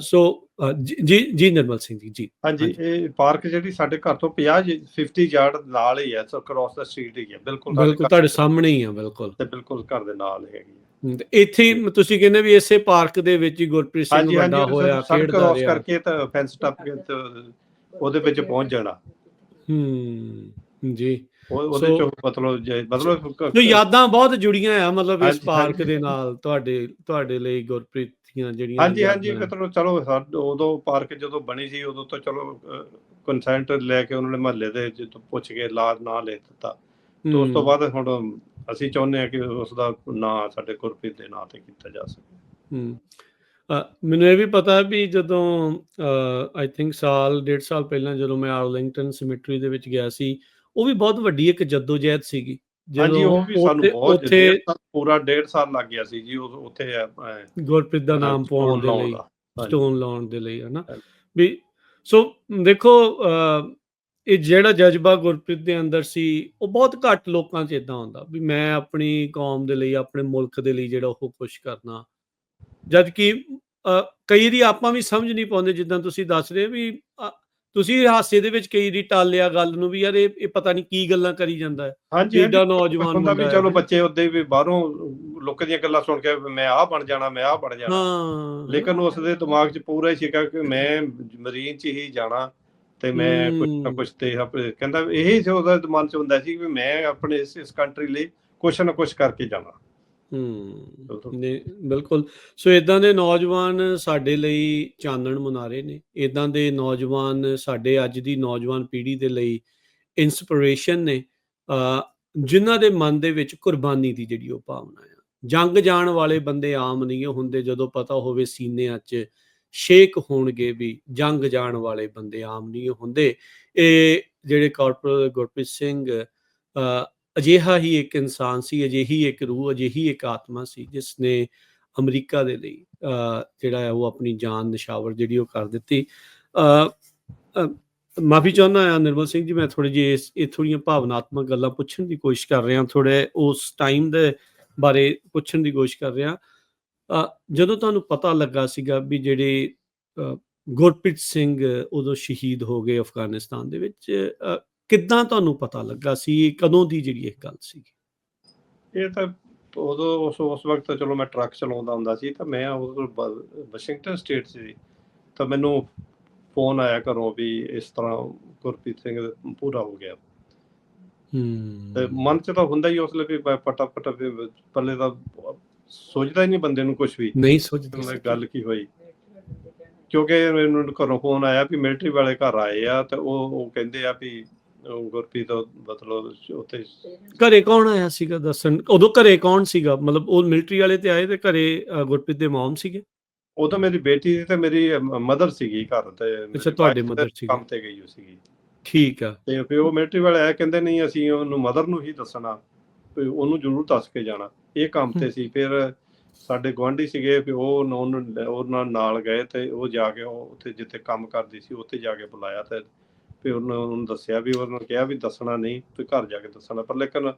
ਸੋ ਜੀ ਜੀ- ਨਿਰਮਲ ਸਿੰਘ ਜੀ ਜੀ। ਹਾਂਜੀ। ਇਹ ਪਾਰਕ ਜਿਹੜੀ ਸਾਡੇ ਘਰ ਤੋਂ 50 ਜੀ- 50 ਯਾਰਡ ਨਾਲ ਹੀ ਹੈ ਸੋ ਕ੍ਰਾਸ ਦਾ ਸਟਰੀਟ ਹੀ ਹੈ। ਬਿਲਕੁਲ ਬਿਲਕੁਲ ਤੁਹਾਡੇ ਸਾਹਮਣੇ ਹੀ ਆ ਬਿਲਕੁਲ। ਤੇ ਬਿਲਕੁਲ ਘਰ ਦੇ ਨਾਲ ਹੈਗੀ ਹੈ। ਇੱਥੇ ਹੀ ਤੁਸੀਂ ਕਹਿੰਦੇ ਵੀ ਇਸੇ ਪਾਰਕ ਦੇ ਵਿੱਚ ਹੀ ਗੁਰਪ੍ਰੀਤ ਸਿੰਘ ਵੱਡਾ ਹੋਇਆ ਖੇਡਦਾ ਕ੍ਰਾਸ ਰਿਹਾ। ਕਰਕੇ ਤਾਂ ਫੈਂਸ ਟੱਪ ਕੇ ਉਹਦੇ ਵਿੱਚ ਪਹੁੰਚ ਜਾਣਾ। ਹੂੰ। ਜੀ ਉਹ- ਉਹਦੇ ਚੋਂ ਮਤਲਬ ਜੇ ਮਤਲਬ ਜੋ ਯਾਦਾਂ ਬਹੁਤ ਜੁੜੀਆਂ ਆ ਮਤਲਬ ਇਸ ਪਾਰਕ। ਦੇ ਨਾਲ ਤੁਹਾਡੇ ਤੁਹਾਡੇ ਲਈ ਗੁਰਪ੍ਰੀਤ ਦੀਆਂ ਜਿਹੜੀਆਂ ਹਾਂਜੀ ਹਾਂਜੀ ਆ। ਮਤਲਬ ਚਲੋ ਉਦੋਂ ਪਾਰਕ ਜਦੋਂ ਬਣੀ ਸੀ ਉਦੋਂ ਤਾਂ ਚਲੋ ਕੰਸੈਂਟ ਲੈ ਕੇ ਉਹਨਾਂ ਨੇ ਮਹੱਲੇ ਦੇ ਜਦੋਂ ਪੁੱਛ ਕੇ ਲਾ ਨਾਂ ਲਿਖ ਦਿੱਤਾ ਤੇ ਉਸ ਤੋਂ ਬਾਅਦ ਹੁਣ ਅਸੀਂ ਚਾਹੁੰਦੇ ਹਾਂ ਕਿ ਉਸ ਦਾ ਨਾਂ ਸਾਡੇ ਗੁਰਪ੍ਰੀਤ ਦੇ ਨਾਂ ਤੇ ਕੀਤਾ ਜਾ ਸਕੇ। ਅ, ਮੈਨੂੰ ਇਹ ਵੀ ਪਤਾ ਹੈ ਵੀ ਜਦੋਂ ਆਈ ਥਿੰਕ ਸਾਲ ਡੇਢ ਸਾਲ ਪਹਿਲਾਂ ਜਦੋਂ ਮੈਂ ਆਰਲਿੰਗਟਨ ਸਿਮਟਰੀ ਦੇ ਵਿੱਚ ਗਿਆ ਸੀ ਉਹ ਵੀ ਬਹੁਤ ਵੱਡੀ ਇੱਕ ਜਦੋਜਹਿਦ ਸੀਗੀ। ਹਾਂਜੀ ਉਹ ਵੀ ਸਾਨੂੰ ਬਹੁਤ ਉੱਥੇ ਪੂਰਾ ਡੇਢ ਸਾਲ ਲੱਗ ਗਿਆ ਸੀ ਜੀ ਉੱਥੇ ਗੁਰਪ੍ਰੀਤ ਦਾ ਨਾਮ ਪਾਉਣ ਦੇ ਲਈ। ਦਾ। ਸਟੋਨ ਲਾਉਣ ਦੇ ਲਈ ਹਨਾ। ਵੀ ਸੋ ਦੇਖੋ ਇਹ ਜਿਹੜਾ ਜਜ਼ਬਾ ਗੁਰਪ੍ਰੀਤ ਦੇ ਅੰਦਰ ਸੀ ਉਹ ਬਹੁਤ ਘੱਟ ਲੋਕਾਂ 'ਚ ਇਦਾਂ ਹੁੰਦਾ ਵੀ ਮੈਂ ਆਪਣੀ ਕੌਮ ਦੇ ਲਈ ਆਪਣੇ ਮੁਲਕ ਦੇ ਲਈ ਜਿਹੜਾ ਉਹ ਕੁਝ ਕਰਨਾ। ਜਦ ਕਿ ਕਈ ਵਾਰੀ ਆਪਾਂ ਵੀ ਸਮਝ ਨਹੀਂ ਪਾਉਂਦੇ ਜਿੱਦਾਂ ਤੁਸੀਂ ਦੱਸ ਰਹੇ ਵੀ ਤੁਸੀਂ ਹਾਸੇ ਦੇ ਵਿੱਚ ਕਈ ਵਾਰੀ ਟਾਲਿਆ ਗੱਲ ਨੂੰ ਵੀ ਯਾਰ ਇਹ ਇਹ ਪਤਾ ਨਹੀਂ ਕੀ ਗੱਲਾਂ ਕਰੀ ਜਾਂਦਾ ਹੈ। ਹਾਂਜੀ ਨੌਜਵਾਨ ਹੁੰਦਾ ਵੀ ਚਲੋ ਹੈ। ਬੱਚੇ ਉਹਦੇ ਵੀ ਬਾਹਰੋਂ ਲੋਕਾਂ ਦੀਆਂ ਗੱਲਾਂ ਸੁਣ ਕੇ ਮੈਂ ਆਹ ਬਣ ਜਾਣਾ ਮੈਂ ਆਹ ਬਣ ਜਾਣਾ। ਹਾਂ। ਲੇਕਿਨ ਉਸ ਦੇ ਦਿਮਾਗ 'ਚ ਪੂਰਾ ਹੀ ਸੀਗਾ ਕਿ ਮੈਂ ਮਰੀਨ 'ਚ ਹੀ ਜਾਣਾ ਤੇ ਮੈਂ ਕੁਝ ਨਾ। ਕੁਝ ਤੇ ਕਹਿੰਦਾ ਇਹੀ ਸੀ ਉਹਦਾ ਮਨ 'ਚ ਹੁੰਦਾ ਸੀ ਵੀ ਮੈਂ ਆਪਣੇ ਇਸ ਇਸ ਕੰਟਰੀ ਲਈ ਕੁਛ ਨਾ ਕੁਛ ਕਰਕੇ ਜਾਣਾ। ਹੂੰ ਬਿਲਕੁਲ। ਨੇ ਬਿਲਕੁਲ। ਸੋ ਇਦਾਂ ਦੇ ਨੌਜਵਾਨ ਸਾਡੇ ਲਈ ਚਾਨਣ ਮੁਨਾਰੇ ਨੇ। ਇਦਾਂ ਦੇ ਨੌਜਵਾਨ ਸਾਡੇ ਅੱਜ ਦੀ ਨੌਜਵਾਨ ਪੀੜ੍ਹੀ ਦੇ ਲਈ ਇਨਸਪੀਰੇਸ਼ਨ ਨੇ। ਜਿਨ੍ਹਾਂ ਦੇ ਮਨ ਦੇ ਵਿੱਚ ਕੁਰਬਾਨੀ ਦੀ ਜਿਹੜੀ ਉਹ ਭਾਵਨਾ ਆ। ਜੰਗ ਜਾਣ ਵਾਲੇ ਬੰਦੇ ਆਮ ਨਹੀਂ ਹੁੰਦੇ ਜਦੋਂ ਪਤਾ ਹੋਵੇ ਸੀਨਿਆਂ 'ਚ ਸ਼ੇਕ ਹੋਣਗੇ ਵੀ ਜੰਗ ਜਾਣ ਵਾਲੇ ਬੰਦੇ ਆਮ ਨਹੀਂ ਹੁੰਦੇ। ਇਹ ਜਿਹੜੇ ਕਾਰਪੋਰਲ ਗੁਰਪ੍ਰੀਤ ਸਿੰਘ ਅ, ਅਜਿਹਾ ਹੀ ਇੱਕ ਇਨਸਾਨ ਸੀ, ਅਜਿਹੀ ਇੱਕ ਰੂਹ, ਅਜਿਹੀ ਇੱਕ ਆਤਮਾ ਸੀ ਜਿਸ ਨੇ ਅਮਰੀਕਾ ਦੇ ਲਈ ਜਿਹੜਾ ਹੈ ਉਹ ਆਪਣੀ ਜਾਨ, ਨਿਸ਼ਾਵਰ ਜਿਹੜੀ ਉਹ ਕਰ ਦਿੱਤੀ। ਮਾਫੀ ਚਾਹੁੰਦਾ ਹਾਂ ਨਿਰਮਲ ਸਿੰਘ ਜੀ, ਮੈਂ ਥੋੜੀ ਜਿਹੀ ਇਸ, ਇਹ ਥੋੜੀਆਂ ਭਾਵਨਾਤਮਕ ਗੱਲਾਂ ਪੁੱਛਣ ਦੀ ਕੋਸ਼ਿਸ਼ ਕਰ ਰਿਹਾ ਥੋੜੇ ਉਸ ਟਾਈਮ ਦੇ ਬਾਰੇ ਪੁੱਛਣ ਦੀ ਕੋਸ਼ਿਸ਼ ਕਰ ਰਿਹਾ। ਜਦੋਂ ਤੁਹਾਨੂੰ ਪਤਾ ਲੱਗਾ ਸੀਗਾ ਵੀ ਜਿਹੜੇ ਗੁਰਪ੍ਰੀਤ ਸਿੰਘ ਉਦੋਂ ਸ਼ਹੀਦ ਹੋ ਗਏ ਅਫਗਾਨਿਸਤਾਨ ਦੇ ਵਿੱਚ ਕਿੱਦਾਂ ਤੁਹਾਨੂੰ ਪਤਾ ਲੱਗਾ ਸੀ ਕਦੋਂ ਦੀ ਜਿਹੜੀ ਇਹ ਗੱਲ ਸੀ ਇਹ ਤਾਂ ਉਦੋਂ ਉਸ ਉਸ ਵਕਤ ਤਾਂ ਚਲੋ ਮੈਂ ਟਰੱਕ ਚਲਾਉਂਦਾ ਹੁੰਦਾ ਸੀ ਤਾਂ ਮੈਂ ਉਦੋਂ ਵਾਸ਼ਿੰਗਟਨ ਸਟੇਟ ਸੀ ਤਾਂ ਮੈਨੂੰ ਫੋਨ ਆਇਆ ਘਰੋਂ ਵੀ ਇਸ ਤਰ੍ਹਾਂ ਗੁਰਪ੍ਰੀਤ ਸਿੰਘ ਪੂਰਾ ਹੋ ਗਿਆ। ਤੇ ਹੂੰ ਮਨ 'ਚ ਤਾਂ ਹੁੰਦਾ ਹੀ ਉਸ ਲਈ ਵੀ ਪਟਾ ਪਟਾ ਵੀ ਪੱਲੇ ਦਾ ਸੋਚਦਾ ਹੀ ਨਹੀਂ ਬੰਦੇ ਨੂੰ ਕੁਝ ਵੀ। ਨਹੀਂ ਸੋਚਦੀ। ਗੱਲ ਕੀ ਹੋਈ? ਕਿਉਂਕਿ ਮੈਨੂੰ ਘਰੋਂ ਫੋਨ ਆਇਆ ਵੀ ਮਿਲਟਰੀ ਵਾਲੇ ਘਰ ਆਏ ਆ ਤੇ ਉਹ ਉਹ ਕਹਿੰਦੇ ਆ ਵੀ ਉਹ ਗੁਰਪ੍ਰੀਤ ਮਤਲਬ ਉੱਥੇ ਘਰੇ ਕੌਣ ਆਇਆ ਸੀਗਾ ਦੱਸਣ? ਉਦੋਂ ਘਰੇ ਕੌਣ ਸੀਗਾ? ਮਤਲਬ ਉਹ ਮਿਲਟਰੀ ਵਾਲੇ ਤੇ ਆਏ ਤੇ ਘਰੇ ਅ, ਗੁਰਪ੍ਰੀਤ ਦੇ ਮਮ ਸੀਗੇ? ਉਹ ਤਾਂ ਮੇਰੀ ਬੇਟੀ ਤੇ ਮੇਰੀ ਮਦਰ ਸੀਗੀ ਘਰ ਤੇ। ਮੇਰੀ ਅੱਛਾ, ਤੁਹਾਡੇ wife mother ਤੇ ਸੀਗੀ। ਕੰਮ ਤੇ ਗਈ ਹੋਈ ਸੀਗੀ। ਠੀਕ ਆ। ਤੇ ਫਿਰ ਉਹ ਮਿਲਟਰੀ ਵਾਲੇ ਆਏ ਕਹਿੰਦੇ ਨਹੀਂ ਅਸੀਂ ਉਹਨੂੰ ਮਦਰ ਨੂੰ ਹੀ ਦੱਸਣਾ ਵੀ ਉਹਨੂੰ ਜ਼ਰੂਰ ਦੱਸ ਕੇ ਜਾਣਾ। ਇਹ ਕੰਮ ਤੇ ਸੀ। ਫਿਰ ਸਾਡੇ ਗਵਾਂਢੀ ਸੀਗੇ ਵੀ ਉਹ ਨ- ਉਹਨੂੰ ਲੈ- ਉਹਨਾਂ ਨਾਲ ਗਏ ਤੇ ਉਹ ਜਾ ਕੇ ਉਹ ਉੱਥੇ ਜਿੱਥੇ ਕੰਮ ਕਰਦੀ ਸੀ ਉੱਥੇ ਜਾ ਕੇ ਬੁਲਾਇਆ ਤੇ ਫਿਰ ਉਹਨਾਂ ਨੂੰ ਦੱਸਿਆ ਵੀ ਉਹਨਾਂ ਨੇ ਕਿਹਾ ਵੀ ਦੱਸਣਾ ਨਹੀਂ ਤੇ ਘਰ ਜਾ ਕੇ ਦੱਸਣਾ। ਪਰ ਲੇਕਿਨ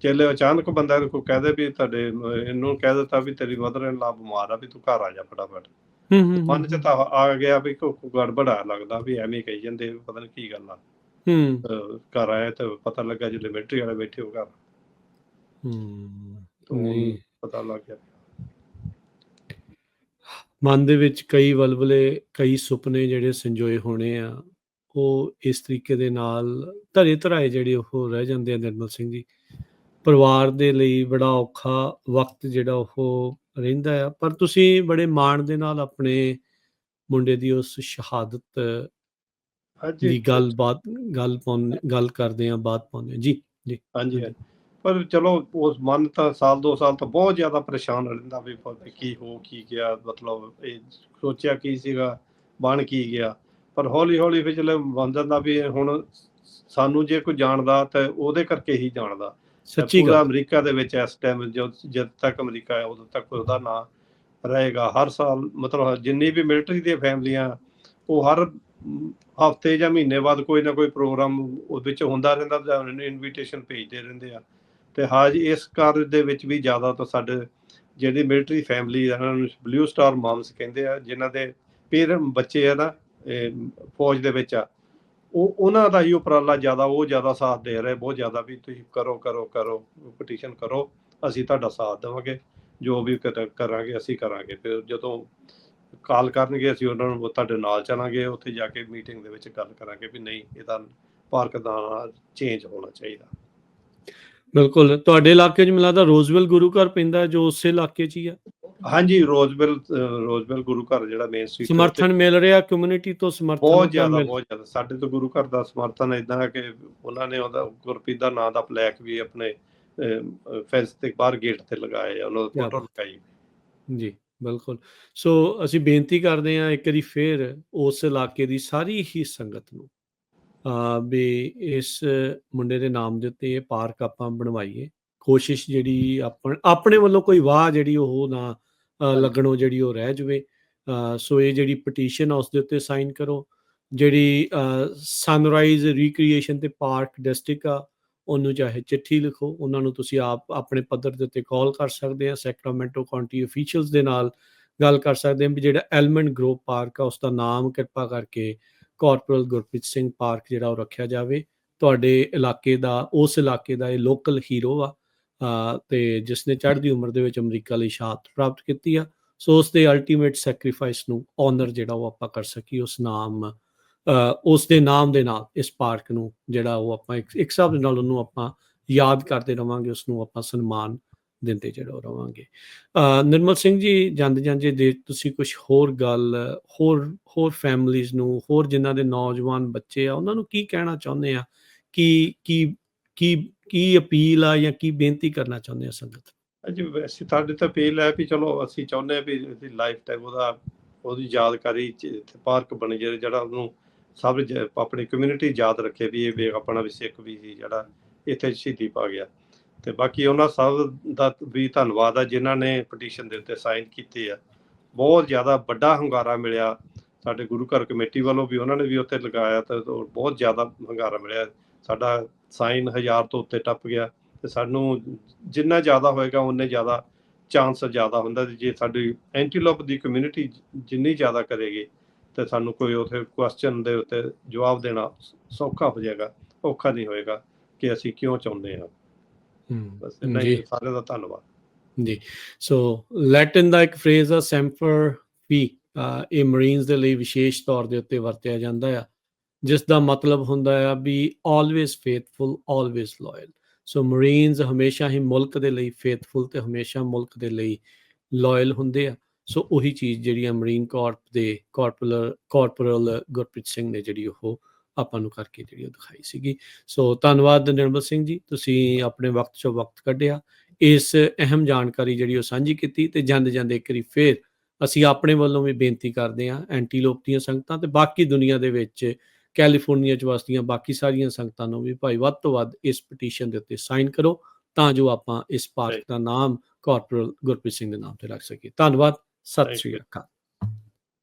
ਚੇਲੇ ਅਚਾਨਕ ਬੰਦਾ ਕੋਈ ਕਹਦੇ ਵੀ ਤੁਹਾਡੇ ਇਹਨੂੰ ਕਹਿ ਦਿੱਤਾ ਵੀ ਤੇਰੀ ਮਦਰ ਇਨ ਲਾ ਬਿਮਾਰ ਆ ਵੀ ਤੂੰ ਘਰ ਆ ਜਾ ਫਟਾਫਟ। ਹੂੰ ਹੂੰ ਮਨ ਚ ਤਾਂ ਆ ਗਿਆ ਵੀ ਕੋਈ ਗੜਬੜ ਲੱਗਦਾ ਵੀ ਐਵੇਂ ਕਹੀ ਜਾਂਦੇ ਪਤਾ ਨਹੀਂ ਕੀ ਗੱਲ ਆ। ਹੂੰ। ਘਰ ਆਇਆ ਤਾਂ ਪਤਾ ਲੱਗਾ ਜਿਹੜੇ ਮਿਲਟਰੀ ਵਾਲੇ ਬੈਠੇ ਹੋ ਘਰ। ਹੂੰ। ਤਾਂ ਨਹੀਂ। ਪਤਾ ਲੱਗ ਗਿਆ। ਮਨ ਦੇ ਵਿੱਚ ਕਈ ਵਲਵਲੇ ਕਈ ਸੁਪਨੇ ਜਿਹੜੇ ਸੰਜੋਏ ਹੋਣੇ ਆ ਉਹ ਇਸ ਤਰੀਕੇ ਦੇ ਨਾਲ ਧਰੇ ਧਰਾਏ ਜਿਹੜੇ ਉਹ ਰਹਿ ਜਾਂਦੇ ਆ ਨਿਰਮਲ ਸਿੰਘ ਜੀ। ਪਰਿਵਾਰ ਦੇ ਲਈ ਬੜਾ ਔਖਾ ਵਕਤ ਜਿਹੜਾ ਉਹ ਰਹਿੰਦਾ ਆ। ਪਰ ਤੁਸੀਂ ਬੜੇ ਮਾਣ ਦੇ ਨਾਲ ਆਪਣੇ ਮੁੰਡੇ ਦੀ ਉਸ ਸ਼ਹਾਦਤ ਹਾਂਜੀ ਦੀ ਗੱਲ ਬਾਤ ਗੱਲ ਪਾਉਣ ਗੱਲ ਕਰਦੇ ਆ ਬਾਤ ਪਾਉਂਦੇ ਹਾਂ। ਜੀ ਹਾਂਜੀ ਹਾਂਜੀ। ਪਰ ਚਲੋ ਉਸ ਮਨ ਤਾਂ ਸਾਲ ਦੋ ਸਾਲ ਤਾਂ ਬਹੁਤ ਜ਼ਿਆਦਾ ਪਰੇਸ਼ਾਨ ਰਹਿੰਦਾ ਵੀ ਕੀ ਹੋ ਕੀ ਗਿਆ ਮਤਲਬ ਇਹ ਸੋਚਿਆ ਕੀ ਸੀਗਾ ਬਣ ਕੀ ਗਿਆ। ਪਰ ਹੌਲੀ ਹੌਲੀ ਫਿਰ ਚਲੇ ਬਣ ਜਾਂਦਾ ਵੀ ਹੁਣ ਸਾਨੂੰ ਜੇ ਕੋਈ ਜਾਣਦਾ ਤਾਂ ਉਹਦੇ ਕਰਕੇ ਹੀ ਜਾਣਦਾ। ਸੱਚੀ ਗੱਲ। ਅਮਰੀਕਾ ਦੇ ਵਿੱਚ ਇਸ ਟਾਈਮ ਜਦ ਤੱਕ ਅਮਰੀਕਾ ਹੈ ਉਦੋਂ ਤੱਕ ਉਹਦਾ ਨਾਂ ਰਹੇਗਾ। ਹਰ ਸਾਲ ਮਤਲਬ ਜਿੰਨੀ ਵੀ ਮਿਲਟਰੀ ਦੀਆਂ ਫੈਮਲੀਆਂ ਉਹ ਹਰ ਹਫ਼ਤੇ ਜਾਂ ਮਹੀਨੇ ਬਾਅਦ ਕੋਈ ਨਾ ਕੋਈ ਪ੍ਰੋਗਰਾਮ ਉਹ ਵਿੱਚ ਹੁੰਦਾ ਰਹਿੰਦਾ ਇਨਵੀਟੇਸ਼ਨ ਭੇਜਦੇ ਰਹਿੰਦੇ ਆ। ਤੇ ਹਾਜ ਇਸ ਕਾਰਜ ਦੇ ਵਿੱਚ ਵੀ ਜ਼ਿਆਦਾ ਤਾਂ ਸਾਡੇ ਜਿਹੜੀ ਮਿਲਟਰੀ ਫੈਮਿਲੀ ਇਹਨਾਂ ਨੂੰ ਬਲੂ ਸਟਾਰ ਮਾਮਸ ਕਹਿੰਦੇ ਆ ਜਿਨ੍ਹਾਂ ਦੇ ਪੇਰ ਬੱਚੇ ਆ ਨਾ ਫੌਜ ਦੇ ਵਿੱਚ ਆ। ਉਹ, ਉਹਨਾਂ ਦਾ ਹੀ ਉਪਰਾਲਾ ਜ਼ਿਆਦਾ, ਉਹ ਜ਼ਿਆਦਾ ਸਾਥ ਦੇ ਰਹੇ, ਬਹੁਤ ਜ਼ਿਆਦਾ ਵੀ ਤੁਸੀਂ ਕਰੋ ਕਰੋ ਕਰੋ ਪਟੀਸ਼ਨ ਕਰੋ, ਅਸੀਂ ਤੁਹਾਡਾ ਸਾਥ ਦੇਵਾਂਗੇ। ਜੋ ਵੀ ਕਰਾਂਗੇ, ਅਸੀਂ ਕਰਾਂਗੇ। ਫਿਰ ਜਦੋਂ ਕਾਲ ਕਰਨਗੇ, ਅਸੀਂ ਉਹਨਾਂ ਨੂੰ ਤੁਹਾਡੇ ਨਾਲ ਚੱਲਾਂਗੇ, ਉੱਥੇ ਜਾ ਕੇ ਮੀਟਿੰਗ ਦੇ ਵਿੱਚ ਗੱਲ ਕਰਾਂਗੇ ਵੀ ਨਹੀਂ ਇਹਦਾ ਪਾਰਕ ਦਾ ਚੇਂਜ ਹੋਣਾ ਚਾਹੀਦਾ। ਬਿਲਕੁਲ। ਤੁਹਾਡੇ ਇਲਾਕੇ 'ਚ ਮੈਨੂੰ ਰੋਜ਼ਵੈਲ ਗੁਰੂ ਘਰ ਪੈਂਦਾ ਜੋ ਉਸੇ ਇਲਾਕੇ 'ਚ ਹੀ ਆ। ਹਾਂਜੀ ਰੋਜ਼ਵੈਲ ਰੋਜ਼ਵੈਲ ਗੁਰੂ ਘਰ ਜਿਹੜਾ ਮੇਨ ਸਟਰੀਟ ਸਮਰਥਨ ਮਿਲ ਰਿਹਾ ਕਮਿਊਨਿਟੀ ਤੋਂ ਸਮਰਥਨ ਬਹੁਤ ਜ਼ਿਆਦਾ ਬਹੁਤ ਜ਼ਿਆਦਾ। ਸਾਡੇ ਤੋਂ ਗੁਰੂ ਘਰ ਦਾ ਸਮਰਥਨ ਇਦਾਂ ਹੈ ਕਿ ਉਹਨਾਂ ਨੇ ਉਹਦਾ ਗੁਰਪ੍ਰੀਤ ਦਾ ਨਾਂ ਦਾ ਫਲੈਗ ਵੀ ਆਪਣੇ ਫੈਂਸ ਤੇ ਬਾਹਰ ਗੇਟ ਤੇ ਲਗਾਏ ਆ ਉਹਨਾਂ ਦੀ ਫੋਟੋ। ਲਗਾਈ ਜੀ ਬਿਲਕੁਲ। ਸੋ ਅਸੀਂ ਬੇਨਤੀ ਕਰਦੇ ਹਾਂ ਇੱਕ ਵਾਰੀ ਫੇਰ ਉਸ ਇਲਾਕੇ ਦੀ ਸਾਰੀ ਹੀ ਸੰਗਤ ਨੂੰ ਆ ਵੀ ਇਸ ਮੁੰਡੇ ਦੇ ਨਾਮ ਦੇ ਉੱਤੇ ਇਹ ਪਾਰਕ ਆਪਾਂ ਬਣਵਾਈਏ। ਕੋਸ਼ਿਸ਼ ਜਿਹੜੀ ਆਪਣ ਆਪਣੇ ਵੱਲੋਂ ਕੋਈ ਵਾਹ ਜਿਹੜੀ ਉਹ ਨਾ ਲੱਗਣੋਂ ਜਿਹੜੀ ਉਹ ਰਹਿ ਜਵੇ। ਸੋ ਇਹ ਜਿਹੜੀ ਪਟੀਸ਼ਨ ਆ ਉਸ ਦੇ ਉੱਤੇ ਸਾਈਨ ਕਰੋ। ਜਿਹੜੀ ਸਨਰਾਈਜ਼ ਰੀਕ੍ਰੀਏਸ਼ਨ ਤੇ ਪਾਰਕ ਡਿਸਟ੍ਰਿਕਟ ਆ ਉਹਨੂੰ ਚਾਹੇ ਚਿੱਠੀ ਲਿਖੋ। ਉਹਨਾਂ ਨੂੰ ਤੁਸੀਂ ਆਪ ਆਪਣੇ ਪੱਧਰ ਦੇ ਉੱਤੇ ਕਾਲ ਕਰ ਸਕਦੇ ਆ। ਸੈਕਰਾਮੈਂਟੋ ਕਾਉਂਟੀ ਅਫੀਸ਼ੀਅਲਸ ਦੇ ਨਾਲ ਗੱਲ ਕਰ ਸਕਦੇ ਆ ਵੀ ਜਿਹੜਾ ਐਲਮੈਂਟ ਗਰੋਵ ਪਾਰਕ ਆ ਉਸ ਦਾ ਨਾਮ ਕਿਰਪਾ ਕਰਕੇ ਕਾਰਪੋਰਲ ਗੁਰਪ੍ਰੀਤ ਸਿੰਘ ਪਾਰਕ ਜਿਹੜਾ ਉਹ ਰੱਖਿਆ ਜਾਵੇ। ਤੁਹਾਡੇ ਇਲਾਕੇ ਦਾ ਉਸ ਇਲਾਕੇ ਦਾ ਇਹ ਲੋਕਲ ਹੀਰੋ ਆ। ਤੇ ਜਿਸ ਨੇ ਚੜ੍ਹਦੀ ਉਮਰ ਦੇ ਵਿੱਚ ਅਮਰੀਕਾ ਲਈ ਸ਼ਹਾਦਤ ਪ੍ਰਾਪਤ ਕੀਤੀ ਆ ਸੋ ਉਸ ਦੇ ਅਲਟੀਮੇਟ ਸੈਕਰੀਫਾਈਸ ਨੂੰ ਆਨਰ ਜਿਹੜਾ ਉਹ ਆਪਾਂ ਕਰ ਸਕੀ ਉਸ ਨਾਮ ਅ, ਉਸ ਦੇ ਨਾਮ ਦੇ ਨਾਲ ਇਸ ਪਾਰਕ ਨੂੰ ਜਿਹੜਾ ਉਹ ਆਪਾਂ ਇੱਕ ਇੱਕ ਹਿਸਾਬ ਦੇ ਨਾਲ ਉਹਨੂੰ ਆਪਾਂ ਯਾਦ ਕਰਦੇ ਰਵਾਂਗੇ ਉਸ ਨੂੰ ਆਪਾਂ ਸਨਮਾਨ ਦਿੰਦੇ ਜਿਹੜਾ ਉਹ ਰਵਾਂਗੇ। ਨਿਰਮਲ ਸਿੰਘ ਜੀ ਜਾਂਦੇ ਜਾਂਦੇ ਜੇ ਤੁਸੀਂ ਕੁਝ ਹੋਰ ਗੱਲ ਹੋਰ ਹੋਰ ਫੈਮਲੀਆਂ ਨੂੰ ਹੋਰ ਜਿਨ੍ਹਾਂ ਦੇ ਨੌਜਵਾਨ ਬੱਚੇ ਆ ਉਹਨਾਂ ਨੂੰ ਕੀ ਕਹਿਣਾ ਚਾਹੁੰਦੇ ਆ? ਕਿ ਕੀ ਕੀ ਕੀ ਅਪੀਲ ਆ ਜਾਂ ਕੀ ਬੇਨਤੀ ਕਰਨਾ ਚਾਹੁੰਦੇ ਆ ਸੰਗਤ? ਹਾਂਜੀ, ਵੈਸੇ ਤੁਹਾਡੇ ਤਾਂ ਅਪੀਲ ਹੈ ਵੀ ਚਲੋ ਅਸੀਂ ਚਾਹੁੰਦੇ ਹਾਂ ਵੀ ਲਾਈਫ ਟਾਈਮ ਉਹਦਾ, ਉਹਦੀ ਯਾਦਕਾਰੀ ਪਾਰਕ ਬਣੇ ਜਿਹੜੇ ਜਿਹੜਾ ਉਹਨੂੰ ਸਭ ਆਪਣੀ ਕਮਿਊਨਿਟੀ ਯਾਦ ਰੱਖੇ ਵੀ ਇਹ ਆਪਣਾ ਵੀ ਸਿੱਖ ਵੀ ਸੀ ਜਿਹੜਾ ਇੱਥੇ ਸ਼ਹੀਦੀ ਪਾ ਗਿਆ। ਤੇ ਬਾਕੀ ਉਹਨਾਂ ਸਭ ਦਾ ਵੀ ਧੰਨਵਾਦ ਆ ਜਿਨ੍ਹਾਂ ਨੇ ਪਟੀਸ਼ਨ ਦੇ ਉੱਤੇ ਸਾਈਨ ਕੀਤੇ ਆ। ਬਹੁਤ ਜ਼ਿਆਦਾ ਵੱਡਾ ਹੰਗਾਰਾ ਮਿਲਿਆ ਸਾਡੇ ਗੁਰੂ ਘਰ ਕਮੇਟੀ ਵੱਲੋਂ ਵੀ ਉਹਨਾਂ ਨੇ ਵੀ ਉੱਥੇ ਲਗਾਇਆ ਤੇ ਬਹੁਤ ਜ਼ਿਆਦਾ ਹੰਗਾਰਾ ਮਿਲਿਆ। ਸਾਡਾ ਸਾਈਨ ਹਜ਼ਾਰ ਤੋਂ ਉੱਤੇ ਟੱਪ ਗਿਆ ਤੇ ਸਾਨੂੰ ਜਿੰਨਾ ਜ਼ਿਆਦਾ ਹੋਏਗਾ ਉਨੇ ਜ਼ਿਆਦਾ ਚਾਂਸ ਜ਼ਿਆਦਾ ਹੁੰਦਾ ਤੇ ਜੇ ਸਾਡੀ ਐਂਟੀਲੋਪ ਦੀ ਕਮਿਊਨਿਟੀ ਜਿੰਨੀ ਜ਼ਿਆਦਾ ਕਰੇਗੀ ਤੇ ਸਾਨੂੰ ਕੋਈ ਉਥੇ ਕੁਐਸਚਨ ਦੇ ਉੱਤੇ ਜਵਾਬ ਦੇਣਾ ਸੌਖਾ ਹੋ ਜਾਏਗਾ ਔਖਾ ਨਹੀਂ ਹੋਏਗਾ ਕਿ ਅਸੀਂ ਕਿਉਂ ਚਾਹੁੰਦੇ ਹਾਂ। ਬਸ ਇੰਨਾ ਹੀ ਸਾਰਿਆਂ ਦਾ ਧੰਨਵਾਦ। ਜੀ। ਸੋ ਲੈਟਿਨ ਦਾ ਇੱਕ ਫਰੇਜ਼ ਆ ਸੈਂਫਰ ਵੀ ਇਹ ਮਰੀਨਸ ਦੇ ਲਈ ਵਿਸ਼ੇਸ਼ ਤੌਰ ਦੇ ਉੱਤੇ ਵਰਤਿਆ ਜਾਂਦਾ ਆ। ਜਿਸ ਦਾ ਮਤਲਬ ਹੁੰਦਾ ਆ ਵੀ always faithful always loyal so Marines ਹਮੇਸ਼ਾ ਹੀ ਮੁਲਕ ਦੇ ਲਈ ਫੇਥਫੁਲ ਤੇ ਹਮੇਸ਼ਾ ਮੁਲਕ ਦੇ ਲਈ ਲਾਇਲ ਹੁੰਦੇ ਆ। ਸੋ ਉਹੀ ਚੀਜ਼ ਜਿਹੜੀ ਆ ਮਰੀਨ ਕਾਰਪ ਦੇ ਕਾਰਪੋਰਲ ਕਾਰਪੋਰਲ ਗੁਰਪ੍ਰੀਤ ਸਿੰਘ ਨੇ ਜਿਹੜੀ ਉਹ ਆਪਾਂ ਨੂੰ ਕਰਕੇ ਜਿਹੜੀ ਉਹ ਦਿਖਾਈ ਸੀਗੀ। ਸੋ ਧੰਨਵਾਦ ਨਿਰਮਲ ਸਿੰਘ ਜੀ, ਤੁਸੀਂ ਆਪਣੇ ਵਕਤ ਚੋਂ ਵਕਤ ਕੱਢਿਆ। ਇਸ ਅਹਿਮ ਜਾਣਕਾਰੀ ਜਿਹੜੀ ਉਹ ਸਾਂਝੀ ਕੀਤੀ ਤੇ ਜਾਂਦੇ ਜਾਂਦੇ ਇੱਕ ਵਾਰੀ ਫੇਰ ਅਸੀਂ ਆਪਣੇ ਵੱਲੋਂ ਵੀ ਬੇਨਤੀ ਕਰਦੇ ਹਾਂ ਐਂਟੀਲੋਪ ਦੀਆਂ ਸੰਗਤਾਂ ਤੇ ਬਾਕੀ ਦੁਨੀਆ ਦੇ ਵਿੱਚ ਕੈਲੀਫੋਰਨੀਆ ਚ ਵਸਦੀਆਂ ਬਾਕੀ ਸਾਰੀਆਂ ਸੰਗਤਾਂ ਨੂੰ ਵੀ ਭਾਈ ਵੱਧ ਤੋਂ ਵੱਧ ਇਸ ਪਟੀਸ਼ਨ ਦੇ ਉੱਤੇ ਸਾਈਨ ਕਰੋ ਤਾਂ ਜੋ ਆਪਾਂ ਇਸ ਪਾਰਕ ਦਾ ਨਾਮ ਕਾਰਪੋਰਲ ਗੁਰਪ੍ਰੀਤ ਸਿੰਘ ਦੇ ਨਾਮ ਤੇ ਰੱਖ ਸਕੀਏ। ਧੰਨਵਾਦ। ਸਤਿ ਸ਼੍ਰੀ. ਅਕਾਲ।